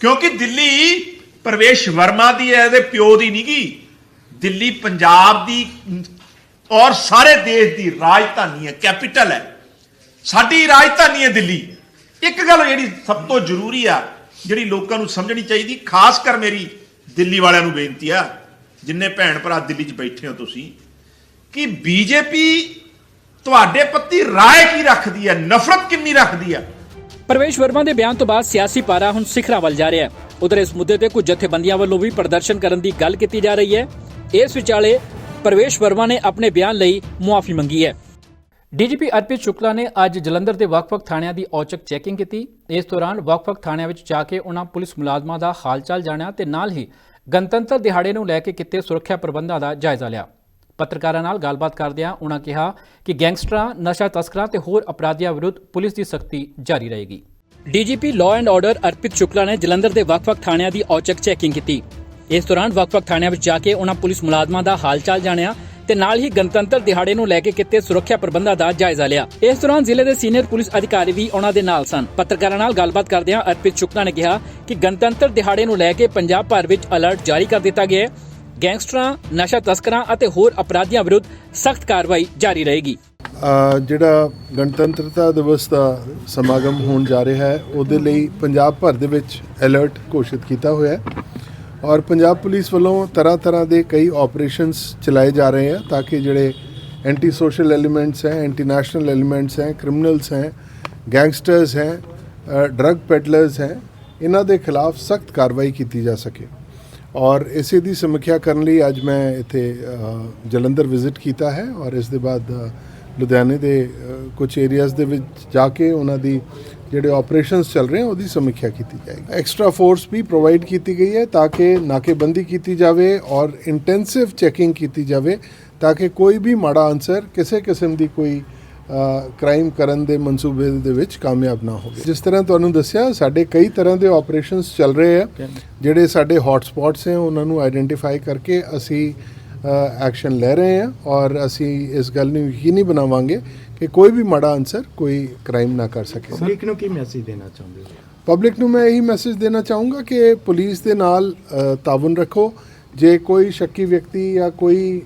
ਕਿਉਂਕਿ ਦਿੱਲੀ ਪ੍ਰਵੇਸ਼ ਵਰਮਾ ਦੀ ਹੈ, ਇਹਦੇ ਪਿਓ ਦੀ ਨਹੀਂਗੀ ਦਿੱਲੀ ਪੰਜਾਬ ਦੀ ਔਰ ਸਾਰੇ ਦੇਸ਼ ਦੀ ਰਾਜਧਾਨੀ ਹੈ ਕੈਪੀਟਲ ਹੈ। ਸਾਡੀ ਰਾਜਧਾਨੀ ਹੈ ਦਿੱਲੀ। ਇੱਕ ਗੱਲ ਜਿਹੜੀ ਸਭ ਤੋਂ ਜ਼ਰੂਰੀ ਆ, ਜਿਹੜੀ ਲੋਕਾਂ ਨੂੰ ਸਮਝਣੀ ਚਾਹੀਦੀ, ਖਾਸ ਕਰ ਮੇਰੀ ਦਿੱਲੀ ਵਾਲਿਆਂ ਨੂੰ ਬੇਨਤੀ ਆ, ਜਿੰਨੇ ਭੈਣ ਭਰਾ ਦਿੱਲੀ 'ਚ ਬੈਠੇ ਹੋ ਤੁਸੀਂ, ਕਿ ਬੀਜੇਪੀ ਤੁਹਾਡੇ ਪ੍ਰਤੀ ਰਾਏ ਕੀ ਰੱਖਦੀ ਹੈ, ਨਫ਼ਰਤ ਕਿੰਨੀ ਰੱਖਦੀ ਹੈ? ਪਰਵੇਸ਼ ਵਰਮਾ ਦੇ ਬਿਆਨ ਤੋਂ ਬਾਅਦ ਸਿਆਸੀ ਪਾਰਾ ਹੁਣ ਸਿਖਰਾਂ ਵੱਲ ਜਾ ਰਿਹਾ ਹੈ। ਉਧਰ ਇਸ ਮੁੱਦੇ ਤੇ ਕੁਝ ਜਥੇਬੰਦੀਆਂ ਵੱਲੋਂ ਵੀ ਪ੍ਰਦਰਸ਼ਨ ਕਰਨ ਦੀ ਗੱਲ ਕੀਤੀ ਜਾ ਰਹੀ ਹੈ। ਇਸ ਵਿਚਾਲੇ ਪ੍ਰਵੇਸ਼ ਵਰਮਾ ਨੇ ਆਪਣੇ ਬਿਆਨ ਲਈ ਮੁਆਫੀ ਮੰਗੀ ਹੈ। ਡੀਜੀਪੀ ਅਰਪਿਤ ਸ਼ੁਕਲਾ ਨੇ ਅੱਜ ਜਲੰਧਰ ਦੇ ਵੱਖ-ਵੱਖ ਥਾਣਿਆਂ ਦੀ ਔਚਕ ਚੈਕਿੰਗ ਕੀਤੀ। ਇਸ ਦੌਰਾਨ ਵੱਖ-ਵੱਖ ਥਾਣਿਆਂ ਵਿੱਚ ਜਾ ਕੇ ਉਹਨਾਂ ਪੁਲਿਸ ਮੁਲਾਜ਼ਮਾਂ ਦਾ ਹਾਲਚਾਲ ਜਾਣਿਆ ਤੇ ਨਾਲ ਹੀ ਗਣਤੰਤਰ ਦਿਹਾੜੇ ਨੂੰ ਲੈ ਕੇ ਕੀਤੇ ਸੁਰੱਖਿਆ ਪ੍ਰਬੰਧਾਂ ਦਾ ਜਾਇਜ਼ਾ ਲਿਆ। ਪੱਤਰਕਾਰਾਂ ਨਾਲ ਗੱਲਬਾਤ ਕਰਦਿਆਂ ਉਨ੍ਹਾਂ ਕਿਹਾ ਕਿ ਗੈਂਗਸਟਰਾਂ ਨਸ਼ਾ ਤਸਕਰਾਂ ਤੇ ਹੋਰ ਅਪਰਾਧੀਆਂ ਵਿਰੁੱਧ ਪੁਲਿਸ ਦੀ ਸਖਤੀ ਜਾਰੀ ਰਹੇਗੀ। DGP law and order Arpit Shukla ਨੇ ਜਲੰਧਰ ਦੇ ਵੱਖ-ਵੱਖ ਥਾਣਿਆਂ ਦੀ ਔਚਕ ਚੈਕਿੰਗ ਕੀਤੀ। ਇਸ ਦੌਰਾਨ ਵੱਖ-ਵੱਖ ਥਾਣਿਆਂ ਵਿੱਚ ਜਾ ਕੇ ਉਨ੍ਹਾਂ ਪੁਲਿਸ ਮੁਲਾਜ਼ਮਾਂ ਦਾ ਹਾਲ-ਚਾਲ ਜਾਣਿਆ ਤੇ ਨਾਲ ਹੀ ਗਣਤੰਤਰ ਦਿਹਾੜੇ ਨੂੰ ਲੈ ਕੇ ਕੀਤੇ ਸੁਰੱਖਿਆ ਪ੍ਰਬੰਧਾਂ ਦਾ ਜਾਇਜ਼ਾ ਲਿਆ। ਇਸ ਦੌਰਾਨ ਜ਼ਿਲ੍ਹੇ ਦੇ ਸੀਨੀਅਰ ਪੁਲਿਸ ਅਧਿਕਾਰੀ ਵੀ ਉਹਨਾਂ ਦੇ ਨਾਲ ਸਨ। ਪੱਤਰਕਾਰਾਂ ਨਾਲ ਗੱਲਬਾਤ ਕਰਦਿਆਂ ਅਰਪਿਤ ਸ਼ੁਕਲਾ ਨੇ ਕਿਹਾ ਕਿ ਗਣਤੰਤਰ ਦਿਹਾੜੇ ਨੂੰ ਲੈ ਕੇ ਪੰਜਾਬ ਭਰ ਵਿੱਚ ਅਲਰਟ ਜਾਰੀ ਕਰ ਦਿੱਤਾ ਗਿਆ ਹੈ। ਗੈਂਗਸਟਰਾਂ, ਨਸ਼ਾ ਤਸਕਰਾਂ ਅਤੇ ਹੋਰ ਅਪਰਾਧੀਆਂ ਵਿਰੁੱਧ ਸਖਤ ਕਾਰਵਾਈ ਜਾਰੀ ਰਹੇਗੀ। ਜਿਹੜਾ ਗਣਤੰਤਰਤਾ ਦਿਵਸ ਦਾ ਸਮਾਗਮ ਹੋਣ ਜਾ ਰਿਹਾ ਹੈ, ਉਹਦੇ ਲਈ ਪੰਜਾਬ ਭਰ ਦੇ ਵਿੱਚ ਅਲਰਟ ਘੋਸ਼ਿਤ ਕੀਤਾ ਹੋਇਆ ਹੈ। ਔਰ ਪੰਜਾਬ ਪੁਲਿਸ ਵੱਲੋਂ ਤਰ੍ਹਾਂ ਤਰ੍ਹਾਂ ਦੇ ਕਈ ਆਪਰੇਸ਼ਨਸ ਚਲਾਏ ਜਾ ਰਹੇ ਹਨ ਤਾਂ ਕਿ ਜਿਹੜੇ ਐਂਟੀ ਸੋਸ਼ਲ ਐਲੀਮੈਂਟਸ ਹੈ ਐਂਟੀ ਨੈਸ਼ਨਲ ਐਲੀਮੈਂਟਸ ਹੈ ਕ੍ਰਿਮੀਨਲਸ ਹੈ ਗੈਂਗਸਟਰਸ ਹੈ ਡਰੱਗ ਪੈਡਲਰਸ ਹੈ, ਇਹਨਾਂ ਦੇ ਖਿਲਾਫ ਸਖਤ ਕਾਰਵਾਈ ਕੀਤੀ ਜਾ ਸਕੇ। ਔਰ ਇਸੇ ਦੀ ਸਮੀਖਿਆ ਕਰਨ ਲਈ ਅੱਜ ਮੈਂ ਇੱਥੇ ਜਲੰਧਰ ਵਿਜ਼ਿਟ ਕੀਤਾ ਹੈ ਔਰ ਇਸ ਦੇ ਬਾਅਦ ਲੁਧਿਆਣੇ ਦੇ ਕੁਝ ਏਰੀਆਜ਼ ਦੇ ਵਿੱਚ ਜਾ ਕੇ ਉਹਨਾਂ ਦੀ ਜਿਹੜੇ ਆਪਰੇਸ਼ਨਸ ਚੱਲ ਰਹੇ ਹਨ ਉਹਦੀ ਸਮੀਖਿਆ ਕੀਤੀ ਜਾਏਗੀ। ਐਕਸਟਰਾ ਫੋਰਸ ਵੀ ਪ੍ਰੋਵਾਈਡ ਕੀਤੀ ਗਈ ਹੈ ਤਾਂ ਕਿ ਨਾਕੇਬੰਦੀ ਕੀਤੀ ਜਾਵੇ ਔਰ ਇੰਟੈਂਸਿਵ ਚੈਕਿੰਗ ਕੀਤੀ ਜਾਵੇ ਤਾਂ ਕਿ ਕੋਈ ਵੀ ਮਾੜਾ ਅਨਸਰ ਕਿਸੇ ਕਿਸਮ ਦੀ ਕੋਈ ਕ੍ਰਾਈਮ ਕਰਨ ਦੇ ਮਨਸੂਬੇ ਦੇ ਵਿੱਚ ਕਾਮਯਾਬ ਨਾ ਹੋਵੇ। ਜਿਸ ਤਰ੍ਹਾਂ ਤੁਹਾਨੂੰ ਦੱਸਿਆ ਸਾਡੇ ਕਈ ਤਰ੍ਹਾਂ ਦੇ ਆਪਰੇਸ਼ਨਸ ਚੱਲ ਰਹੇ ਆ ਜਿਹੜੇ ਸਾਡੇ ਹੌਟ ਸਪੌਟਸ ਹੈ ਉਹਨਾਂ ਨੂੰ ਆਇਡੈਂਟੀਫਾਈ ਕਰਕੇ ਅਸੀਂ ਐਕਸ਼ਨ ਲੈ ਰਹੇ ਹਾਂ ਔਰ ਅਸੀਂ ਇਸ ਗੱਲ ਨੂੰ ਯਕੀਨੀ ਬਣਾਵਾਂਗੇ ਕਿ ਕੋਈ ਵੀ ਮਾੜਾ ਅਨਸਰ ਕੋਈ ਕ੍ਰਾਈਮ ਨਾ ਕਰ ਸਕੇ। ਪਬਲਿਕ ਨੂੰ ਕੀ ਮੈਸੇਜ ਦੇਣਾ ਚਾਹੁੰਦੇ ਹੋ? ਪਬਲਿਕ ਨੂੰ ਮੈਂ ਇਹੀ ਮੈਸੇਜ ਦੇਣਾ ਚਾਹੂੰਗਾ ਕਿ ਪੁਲਿਸ ਦੇ ਨਾਲ ਤਾਵਨ ਰੱਖੋ। ਜੇ ਕੋਈ ਸ਼ੱਕੀ ਵਿਅਕਤੀ ਜਾਂ ਕੋਈ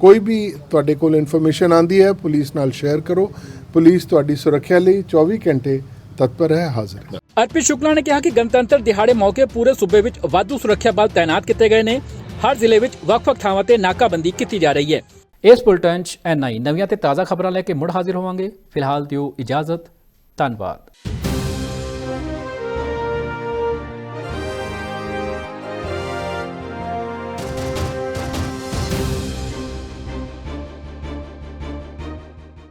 ਕੋਈ ਵੀ ਤੁਹਾਡੇ ਕੋਲ ਇਨਫੋਰਮੇਸ਼ਨ ਆਂਦੀ ਹੈ ਪੁਲਿਸ ਨਾਲ ਸ਼ੇਅਰ ਕਰੋ। ਪੁਲਿਸ ਤੁਹਾਡੀ ਸੁਰੱਖਿਆ ਲਈ 24 ਘੰਟੇ ਤਤਪਰ ਹੈ ਹਾਜ਼ਰ ਹੈ। ਅਰਪਿਤ ਸ਼ੁਕਲਾ ਨੇ ਕਿਹਾ ਕਿ ਗਣਤੰਤਰ ਦਿਹਾੜੇ ਮੌਕੇ ਪੂਰੇ ਸੂਬੇ ਵਿੱਚ ਵਾਧੂ ਸੁਰੱਖਿਆ ਬਲ ਤਾਇਨਾਤ ਕੀਤੇ ਗਏ ਨੇ। ਹਰ ਜ਼ਿਲ੍ਹੇ ਵਿੱਚ ਵੱਖ-ਵੱਖ ਥਾਵਾਂ ਤੇ ਨਾਕਾਬੰਦੀ ਕੀਤੀ ਜਾ ਰਹੀ ਹੈ। ਇਸ ਬੁਲਟਨ 'ਚ ਐਨਆਈ ਨਵੀਆਂ ਤੇ ਤਾਜ਼ਾ ਖਬਰਾਂ ਲੈ ਕੇ ਮੁੜ ਹਾਜ਼ਰ ਹੋਵਾਂਗੇ। ਫਿਲਹਾਲ ਦਿਓ ਇਜਾਜ਼ਤ। ਧੰਨਵਾਦ।